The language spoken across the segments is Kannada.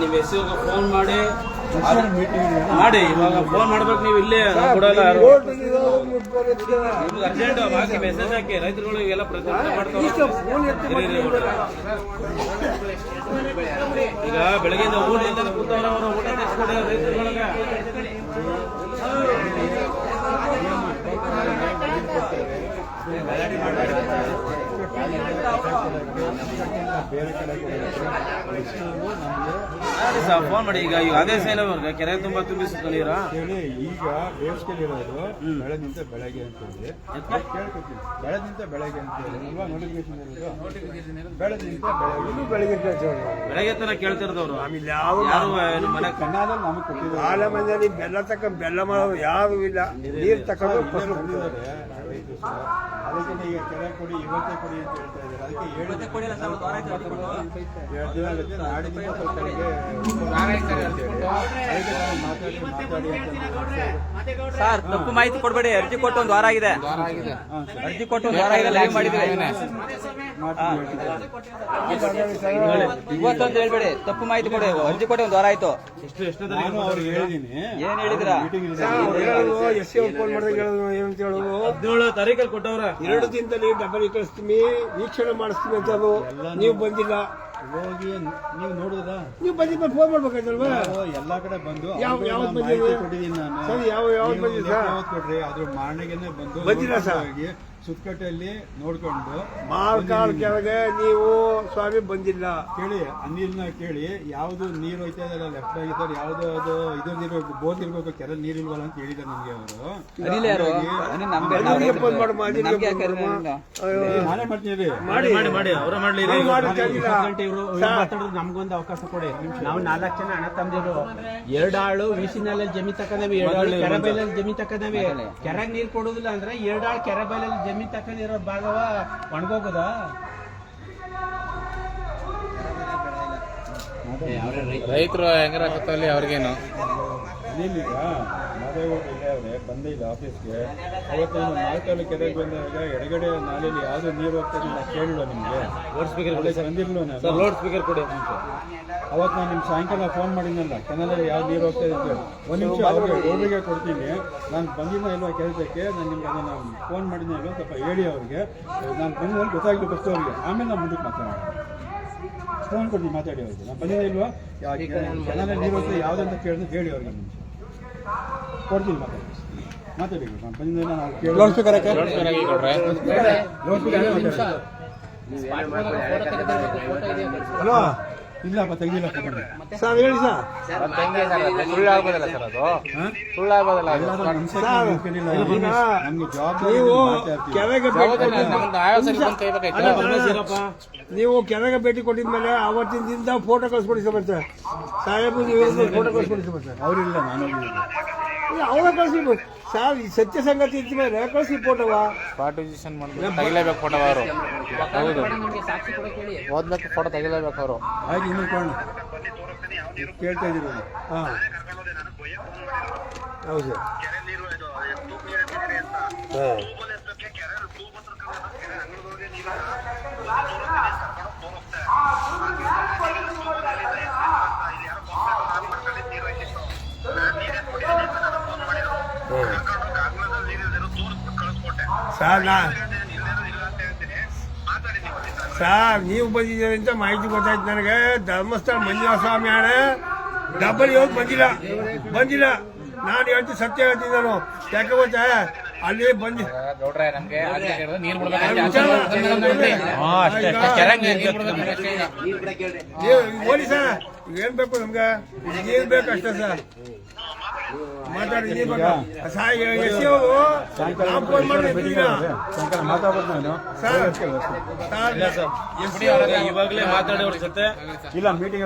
ನೀವು ಎಸ್ ಫೋನ್ ಮಾಡಿ. ಮಾಡಿ ಇವಾಗ ಫೋನ್ ಮಾಡ್ಬೇಕು ನೀವು ಇಲ್ಲೇ ನಾವು ಕೊಡಲ್ಲ ನಿಮ್ಗೆ ಅರ್ಜೆಂಟ್ ಹಾಕಿ ಮೆಸೇಜ್ ಹಾಕಿ ರೈತರುಗಳು ಎಲ್ಲ ಪ್ರತಿಭಟನೆ ಮಾಡ್ತಾರೆ. ಈಗ ಬೆಳಗ್ಗೆಯಿಂದ ಊರಿಂದ ಇಲ್ದೇ ಕೂತವ್ರೆ ಅವರು ಊಟ ತೆಗೆಸ್ಕೊಡಿ ರೈತರುಗಳಿಗೆ. ಮಾಡಿ ಸರ್ ಫೋನ್ ಮಾಡಿ ಈಗ ಈಗ ಅದೇ ಸೇನೆ ಕೆರೆ ತುಂಬಾ ತುಂಬಿಸುತ್ತ ನೀರಾ ಹೇಳಿ ಈಗ ಬೇಸಿಗೆಲಿರೋದು ಬೆಳೆದಿಂದ ಬೆಳಗ್ಗೆ ಅಂತ ಹೇಳಿ ಕೇಳ್ಕೊತೀನಿ. ಬೆಳೆದಿಂದ ಬೆಳಗ್ಗೆ ಅಂತ ಹೇಳಿ ಅಲ್ವಾ ನೋಟಿಫಿಕೇಶನ್ ಇರೋದು ಬೆಳಗ್ಗೆ ಬೆಳಗ್ಗೆ ಬೆಳಗ್ಗೆ ತರ ಕೇಳ್ತಿರೋದವ್ರು? ಯಾರು ನಿಮ್ಮ ಮನೆ ಕನ್ನಡದಲ್ಲಿ ನಮಗೆ ಕೊಟ್ಟಿದ್ದಾರೆ. ಆಲ ಮನೆಯಲ್ಲಿ ಬೆಲ್ಲ ತಕ್ಕ ಬೆಲ್ಲ ಮಾಡೋದು ಯಾರು ಇಲ್ಲ. ನೀರು ತಕೊಂಡು ಬಂದಿದ್ದಾರೆ. ಅದಕ್ಕೆ ಈಗ ಕೆರೆ ಕೊಡಿ ಇವತ್ತೇ ಕೊಡಿ ಅಂತ ಹೇಳ್ತಾ ಇದ್ದಾರೆ. ಅದಕ್ಕೆ ಏಳು ಎರಡು ದಿನ ಆಗುತ್ತೆ ಮಾತಾಡಿ ಮಾತಾಡಿ ಸರ್ ತಪ್ಪು ಮಾಹಿತಿ ಕೊಡ್ಬೇಡಿ ಅರ್ಜಿ ಕೊಟ್ಟು ಒಂದು ವಾರ ಆಗಿದೆ. ಅರ್ಜಿ ಕೊಟ್ಟು ಒಂದು ವಾರ ಆಗಿದೆ ಲೈವ್ ಮಾಡಿದ್ವಿ ಇವತ್ತೊಂದು ಹೇಳ್ಬೇಡಿ ತಪ್ಪು ಮಾಹಿತಿ ಕೊಡಿ ಅರ್ಜಿ ಕೊಟ್ಟು ಒಂದು ವಾರ ಆಯ್ತು. ಎಷ್ಟು ಎಷ್ಟು ನಾನು ಅವ್ರಿಗೆ ಹೇಳಿದ್ದೀನಿ ಏನ್ ಹೇಳಿದಿರಾ? ಫೋನ್ ಮಾಡಿದಾಗ ಹದಿನೇಳು ತಾರೀಕಲ್ಲಿ ಕೊಟ್ಟವ್ರ. ಎರಡು ದಿನದಲ್ಲಿ ಡಬಲ್ ಕಳಿಸ್ತೀನಿ ವೀಕ್ಷಣೆ ಮಾಡಿಸ್ತೀನಿ ಅಂತ ನೀವು ಬಂದಿಲ್ಲ ಹೋಗಿ ನೀವು ನೋಡುದ ನೀವು ಬಂದಿದ್ದ ಫೋನ್ ಮಾಡ್ಬೇಕಾಯ್ತಲ್ವಾ ಎಲ್ಲಾ ಕಡೆ ಬಂದು ಯಾವ- ಯಾವ್ದು ಬಂದಿದೆ? ಕೊಟ್ಟಿದ್ದೀನಿ ನಾನು ಯಾವ- ಬಂದಿದೆ? ಯಾವತ್ತು ಕೊಡ್ರಿ ಅದ್ರ ಬಂದು ಬಂದಿಲ್ಲ ಸರ್. ಸುತ್ತಕಟ್ಟೆಯಲ್ಲಿ ನೋಡ್ಕೊಂಡು ಕೆಳಗೆ ನೀವು ಸ್ವಾಮಿ ಬಂದಿಲ್ಲ. ಕೇಳಿ ಅನಿಲ್ನ ಕೇಳಿ ಯಾವುದು ನೀರು ಹೋಯ್ತಾ ಇದೆ ಲೆಫ್ಟ್ ಆಗಿದ್ದಾರೆ ಯಾವ್ದು ಅದು ಇದು ನೀರು ಬೋರ್ ಇರ್ಬೇಕು ಕೆರೆ ನೀರ್ ಇಲ್ವಲ್ಲ ಅಂತ ಹೇಳಿದ್ದಾರೆ ನಮ್ಗೆ ಅವರು. ಅನಿಲ್ ಯಾರು? ಅನಿಲ್ ನಮ್ಗೆ ನಾವು ಅನಿಲ್ಗೆ ಫೋನ್ ಮಾಡು, ಅನಿಲ್ಗೆ ಫೋನ್ ಮಾಡು. ಅನಿಲ್? ನಾನೇ ಮಾಡ್ತೀನಿ ಮಾಡಿ ಮಾಡಿ ಮಾಡಿ ಅವರ ಮಾಡ್ಲಿ ನಾವು ಮಾಡೋಕ್ಕಾಗಿಲ್ಲ. ನಮ್ಗೊಂದು ಅವಕಾಶ ಕೊಡಿ. ನಾವು ನಾಲ್ಕು ಜನ ಹಣ ತಂದಿರು ಎರಡು ಆಳು ವಿಸಿನಲ್ಲಿ ಜಮೀನ್ ತಕ್ಕದವಿ ಎರಡು ಆಳು ಕೆರೆಬೈಲಲ್ಲಿ ಜಮೀನ್ ತಕ್ಕದವಿ ಕೆರೆಗೆ ನೀರ್ ಕೊಡುದಿಲ್ಲ ಅಂದ್ರೆ ಎರಡು ಆಳು ಕೆರೆಬೈಲಲ್ಲಿ ಜಮೀನ್ ತಕೊಂಡಿರೋ ಭಾಗವ ಒಣಗೋಗದ? ರೈತರು. ಹೆಂಗಾರ ಅವ್ರಿಗೇನು? ಅನಿಲ್ ಈಗ ಮಾದೇಗೌಡ ಇಲ್ಲೇ ಅವ್ರೆ ಬಂದೇ ಇಲ್ಲ ಆಫೀಸ್ಗೆ. ಅವತ್ತು ನಾನು ನಾಲ್ಕಲ್ಲಿ ಕೆರೆಗೆ ಬಂದಾಗ ಎಡಗಡೆ ನಾಲೆಯಲ್ಲಿ ಯಾವುದು ನೀರು ಹೋಗ್ತದೆ ನಾನು ಕೇಳಿಲ್ಲ ನಿಮಗೆ? ಲೋಡ್ ಸ್ಪೀಕರ್ ಒಳ್ಳೆ ಬಂದಿರ್ಲಿಲ್ಲ ನಾನು? ಲೋಡ್ ಸ್ಪೀಕರ್ ಕೊಡಿ. ಅವತ್ತು ನಾನು ನಿಮ್ಮ ಸಾಯಂಕಾಲ ಫೋನ್ ಮಾಡಿದ್ನಲ್ಲ ಕೆನಲಲ್ಲಿ ಯಾವ ನೀರು ಹೋಗ್ತಾ ಇದೆ ಅಂತ ಒಂದು ನಿಮಿಷ ಅವ್ರಿಗೆ ರೋಡಿಗೆ ಕೊಡ್ತೀನಿ. ನಾನು ಬಂದಿಲ್ಲ ಇಲ್ವಾ ಕೆಲಸಕ್ಕೆ ನಾನು ನಿಮ್ಗೆ ಅದನ್ನು ಫೋನ್ ಮಾಡಿದ್ದೆ ಇಲ್ಲ ಸ್ವಲ್ಪ ಹೇಳಿ ಅವ್ರಿಗೆ. ನಾನು ಬಂದ ಗೊತ್ತಾಗಲಿ ಫಸ್ಟ್ ಅವ್ರಿಗೆ. ಆಮೇಲೆ ನಾನು ಮುಂದಕ್ಕೆ ಮಾತಾಡೋಣ. ಫೋನ್ ಕೊಡ್ತೀನಿ ಮಾತಾಡಿ ಅವ್ರಿಗೆ. ನಾನು ಬಂದಿಲ್ಲ ಇಲ್ವಾ? ಕೆನಲಲ್ಲಿ ನೀರು ಹೋಗ್ತಾ ಯಾವುದಂತ ಕೇಳಿದ್ರೆ ಹೇಳಿ ಅವ್ರಿಗೆ ಒಂದು ಕೊಡ್ತೀನಿ ಮಾತಾಡಿ ಕಂಪನಿಯಿಂದ ಕೇಳಿ loud speaker loud speaker hello? ಇಲ್ಲಪ್ಪ ಸರ್ ಹೇಳಿ ಸರ್. ಸರ್ ಅದು ನೀವು. ಕೆರೆಗೆ ನೀವು ಕೆರೆಗೆ ಭೇಟಿ ಕೊಟ್ಟಿದ್ಮೇಲೆ ಅವತ್ತಿನ ದಿನದ ಫೋಟೋ ಕಳ್ಸ್ಕೊಡಿ ಸರ್ ಸಾಹೇಬ್ ಫೋಟೋ ಕಳ್ಸ್ಕೊಡಿ ಸರ್ ಅವರಿಲ್ಲ ನಾನು ಅವ್ರ ಅವರ ಕಳ್ಸಿ ಸರ್ ಈ ಸತ್ಯ ಸಂಗತಿ ಇದ್ದ ಮೇಲೆ ಕಳಿಸಿ ಫೋಟೋವ ಪಾರ್ಟಿಸಿಪೇಷನ್ ಮಾಡಿದ್ರೆ ತೆಗಿಲೇಬೇಕು ಫೋಟೋ ಅವರು. ಹೌದು. ಓದ್ಬೇಕು ಫೋಟೋ ತೆಗಿಲೇಬೇಕು ಅವರು. ಹಾಗೆ ಇನ್ನೂ ಕೊಡೋಣ ಕೇಳ್ತಾ ಇದ್ದೀರಿ ಹಾಂ. ಹೌದು. ಹಾಂ. ಸರ್ ನಾ ಸರ್ ನೀವು ಬಂದಿದ್ದೀರಿ ಅಂತ ಮಾಹಿತಿ ಗೊತ್ತಾಯ್ತು ನನಗೆ. ಧರ್ಮಸ್ಥಳ ಮಂಜುನಾಥ ಸ್ವಾಮಿ ಅಣ್ಣ ಡಬಲ್ ಹೋಗಿ ಬಂದಿಲ್ಲ. ಬಂದಿಲ್ಲ. ನಾನು ಹೇಳ್ತೀನಿ ಸತ್ಯ ಹೇಳ್ತೀನಿ ನಾನು. ಯಾಕೆ ಗೊತ್ತಾ? ಅಲ್ಲಿ ಬಂದಿ. ನೀವು ಓಡಿ ಸರ್. ಏನ್ ಬೇಕು ನಮ್ಗೆ? ಏನ್ ಬೇಕು ಅಷ್ಟೇ ಸರ್. ಸಾಯಂಕಾಲ ಮಾತಾಡ್ಬೋದು ಇವಾಗಲೇ ಮಾತಾಡಿ ಅವ್ರ ಜೊತೆ. ಇಲ್ಲ ಮೀಟಿಂಗ್.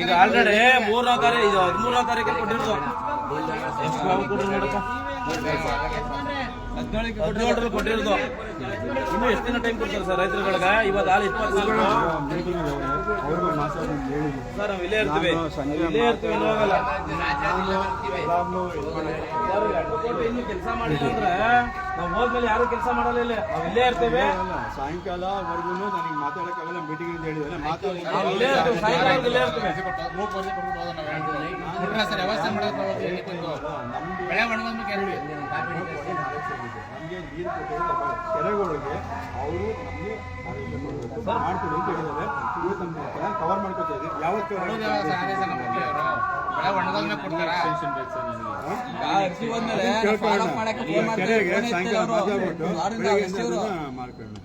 ಈಗ ಆಲ್ರೆಡಿ ಮೂರನೇ ತಾರೀಕು ಇದು ಹದಿಮೂರನೇ ತಾರೀಕು ಕೊಟ್ಟಿರೋದು. ಎಷ್ಟು ನೋಡಕ್ಕ ಹದಿನೇಳರಲ್ಲಿ ಕೊಟ್ಟಿರೋದು. ಇನ್ನು ಎಷ್ಟು ದಿನ ಟೈಮ್ ಕೊಡ್ತಾರೆ ಸರ್ ರೈತರುಗಳಿಗೆ? ಇವತ್ತು ಹಾಲು ಮಾತಾಡಿ ಸರ್ ನಾವು ಇಲ್ಲೇ ಇರ್ತೀವಿ. ಇಲ್ಲೇ ಇರ್ತೀವಿ ಇನ್ನೂ ಹೋಗಲ್ಲ ಸರ್ ಇನ್ನು ಕೆಲಸ ಮಾಡಿಲ್ಲ ಅಂದ್ರೆ ನಾವು ಹೋದ್ಮೇಲೆ ಯಾರು ಕೆಲಸ ಮಾಡಲ್ಲ ಇಲ್ಲೇ. ನಾವು ಇಲ್ಲೇ ಇರ್ತೇವೆ. ಸಾಯಂಕಾಲವರೆಗೂ ನನಗೆ ಮಾತಾಡೋಕ್ಕಾಗಲ್ಲ ಮೀಟಿಂಗ್ ಅಂತ ಹೇಳಿದ್ರೆ ಮಾತಾಡಿ ಇಲ್ಲೇ ಇರ್ತೀವಿ ಸಾಯಂಕಾಲ ಇಲ್ಲೇ ಇರ್ತೀವಿ ಸರ್ ವ್ಯವಸ್ಥೆ ಮಾಡೋದು ಬೆಳೆ ಒಣಗೋದ್ಮೇಲೆ ನೀರು ಕೆರೆಗಳಿಗೆ ಅವರು ನಮಗೆ ಅಂತ ಹೇಳಿದ್ದಾರೆ. ಕವರ್ ಮಾಡ್ಕೊತಾ ಇದ್ದೀವಿ. ಯಾವತ್ತು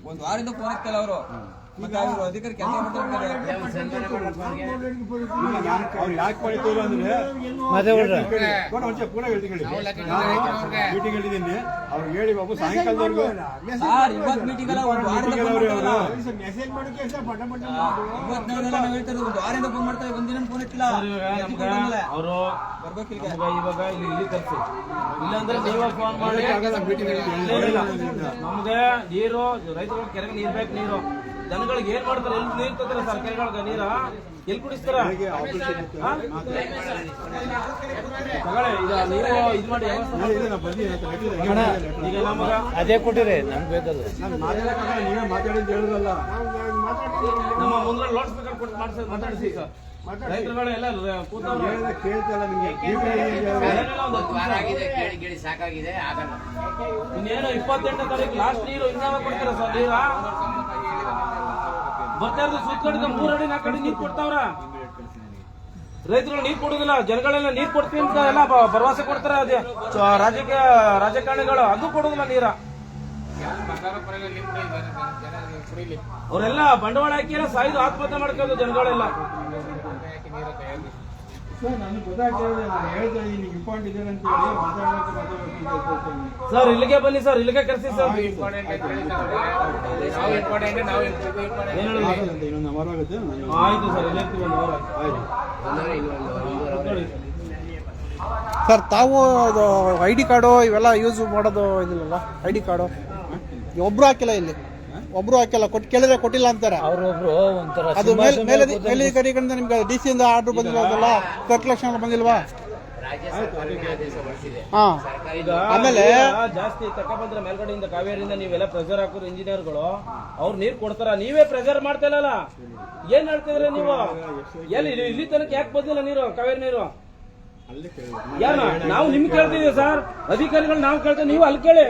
ಒಂದ್ ವಾರದಿಂದ ಫೋನ್ ಅವರು ಮತ್ತೆ ಅವರು ಅಧಿಕಾರಿ ಕೆಲಸ ಮೀಟಿಂಗ್ ಹೇಳಿದ್ದೀನಿ ಅವ್ರು ಹೇಳಿ ಬಾಬು ಸಾಯಂಕಾಲದವರೆಗೂ ಸರ್ ಇವತ್ ಮೀಟಿಂಗ್ ಅಲ್ಲ ಒಂದ್ ವಾರದಿಂದ ಮೆಸೇಜ್ ಪಟ ಪಟ ನಾವ್ ಹೇಳ್ತಾ ವಾರದಿಂದ ಫೋನ್ ಮಾಡ್ತಾರೆ ಒಂದಿನ ಫೋನ್ ಇಟ್ಟಿಲ್ಲ ಅವರು ಬರ್ಬೇಕು ಇವಾಗ ಇಲ್ಲಿ ಇಲ್ಲಿ ತರಿಸಿ. ಇಲ್ಲಾಂದ್ರೆ ನೀವೇ ಫೋನ್ ಮಾಡಿ. ಇಲ್ಲೇ ನಮ್ಗೆ ನೀರು ರೈತರು ಕೆರೆಗೆ ನೀರ್ ಬೇಕು ನೀರು. ದನಗಳಿಗೆ ಏನ್ ಮಾಡ್ತಾರೆ? ಎಲ್ಲಿ ನೀರ್ ತರ್ತಾರೆ ಸರ್? ಕೆರೆಗಳಿಗೆ ನೀರ? ಎಲ್ಲಿ ಕುಡಿಸ್ತಾರ? ಈಗ. ಈಗ ನಮಗ ಅದೇ ಕೊಟ್ಟಿರಿ ನಮ್ಗೆ ಬೇಕಲ್ಲ ನಮ್ಮ ಮುಂದೆ ಲೌಡ್ ಸ್ಪೀಕರ್ ಕೊಟ್ಟು ಮಾಡ್ಸಿ ಮಾತಾಡಿಸಿ ಸರ್ ರೈತರುಗಳೆಲ್ಲ ಕೂತವ್ರು. ಹೇಳಿದ್ರೆ ಕೇಳ್ತಲ್ಲ ನಿಮಗೆ. ಏನೆಲ್ಲ ಒಂದು ಹತ್ತು ಆಗಿದೆ ಕೇಳಿ ಕೇಳಿ ಸಾಕಾಗಿದೆ ಆಗಲ್ಲ. ಇನ್ನೇನು ಇಪ್ಪತ್ತೆಂಟನೇ ತಾರೀಕು ಲಾಸ್ಟ್ ನೀರು ಇನ್ನಾವ ಕೊಡ್ತಾರ ಸರ್ ನೀರ? ಬರ್ತಾ ಇರೋದು ಸುತ್ತಕಡೆದ ಮೂರ್ ಅಡಿ ನಾಲ್ಕು ಅಡಿ ನೀರ್ ಕೊಡ್ತಾವ್ರ? ರೈತರು ನೀರ್ ಕೊಡುದಿಲ್ಲ ಜನಗಳೆಲ್ಲ ನೀರ್ ಕೊಡ್ತೀವಿ ಅಂತ ಎಲ್ಲ ಭರವಸೆ ಕೊಡ್ತಾರ ಅದೇ ಸೊ, ರಾಜಕೀಯ ರಾಜಕಾರಣಿಗಳು ಅದು ಕೊಡುದಿಲ್ಲ ನೀರ. ಅವರೆಲ್ಲ ಬಂಡವಾಳ ಹಾಕಿ ಎಲ್ಲ ಸಾಯ್ದು ಆತ್ಮಹತ್ಯೆ ಮಾಡ್ಕೊಂಡು ಜನಗಳೆಲ್ಲ. ಸರ್ ನನಗೆ ಗೊತ್ತಾಗ್ತಾ ಇದೆ ನಾನು ಹೇಳ್ತಾ ಇದ್ದೀನಿ ಇಂಪಾರ್ಟೆಂಟ್ ಇದೆ ಅಂತ ಹೇಳಿ ಮಾತಾಡೋಕೆ ಮಾತಾಡೋಕೆ ಅಂತ ಹೇಳ್ತೀನಿ. ಸರ್ ಇಲ್ಲಿಗೆ ಬನ್ನಿ ಸರ್ ಇಲ್ಲಿಗೆ ಕರೆಸಿ ಸರ್. ನಾವು ಇಂಪಾರ್ಟೆಂಟ್ ನಾವು ಇಂಪಾರ್ಟೆಂಟ್ ಏನ್ ಹೇಳೋದು? ಇನ್ನೊಂದು ಅವರ್ ಆಗುತ್ತೆ ಆಯ್ತು ಸರ್ ಇಲ್ಲೇ ಒಂದು ಆಯ್ತು. ಸರ್ ತಾವು ಅದು ಐ ಡಿ ಕಾರ್ಡು ಇವೆಲ್ಲ ಯೂಸ್ ಮಾಡೋದು ಇದಿಲ್ಲಲ್ಲ ಐ ಡಿ ಕಾರ್ಡು ಒಬ್ರು ಹಾಕಿಲ್ಲ ಇಲ್ಲಿ? ಒಬ್ರು ಹಾಕಿಲ್ಲ ಕೊಟ್ಟು ಕೇಳಿದ್ರೆ ಕೊಟ್ಟಿಲ್ಲ ಅಂತಾರೆ. ಅವ್ರೊಬ್ರು ಒಂಥರ ಅದು ಮೇಲ್ ಮೇಲೆ ಮೇಲಧಿಕಾರಿಗಳಿಂದ ನಿಮ್ಗೆ ಡಿ ಸಿ ಇಂದ ಆರ್ಡರ್ ಬಂದಿರೋದಲ್ಲ ಲಕ್ಷ ಬಂದಿಲ್ವಾ? ಹಾ. ಆಮೇಲೆ- ಜಾಸ್ತಿ ಜಾಸ್ತಿ ಬಂದ್ರೆ ಮೇಲ್ಗಡೆಯಿಂದ ಕಾವೇರಿಯಿಂದ ನೀವೆಲ್ಲ ಪ್ರೆಷರ್ ಹಾಕೋರು ಇಂಜಿನಿಯರ್ಗಳು ಅವ್ರು ನೀರ್ ಕೊಡ್ತಾರ ನೀವೇ ಪ್ರೆಷರ್ ಮಾಡ್ತಾ ಇಲ್ಲಲ್ಲ? ಏನ್ ಹೇಳ್ತಿದ್ರೆ ನೀವು? ಎಲ್ಲಿ ಇಲ್ಲಿ- ಇಲ್ಲಿ ತನಕ ಯಾಕೆ ಬಂದಿಲ್ಲ ನೀರು ಕಾವೇರಿ ನೀರು? ಯಾರ ನಾವು ನಿಮ್ಗೆ ಕೇಳ್ತಿದ್ದೀವಿ ಸರ್. ಅಧಿಕಾರಿಗಳು ನಾವು ಕೇಳ್ತೇವೆ ನೀವು ಅಲ್ಲಿ ಕೇಳಿ.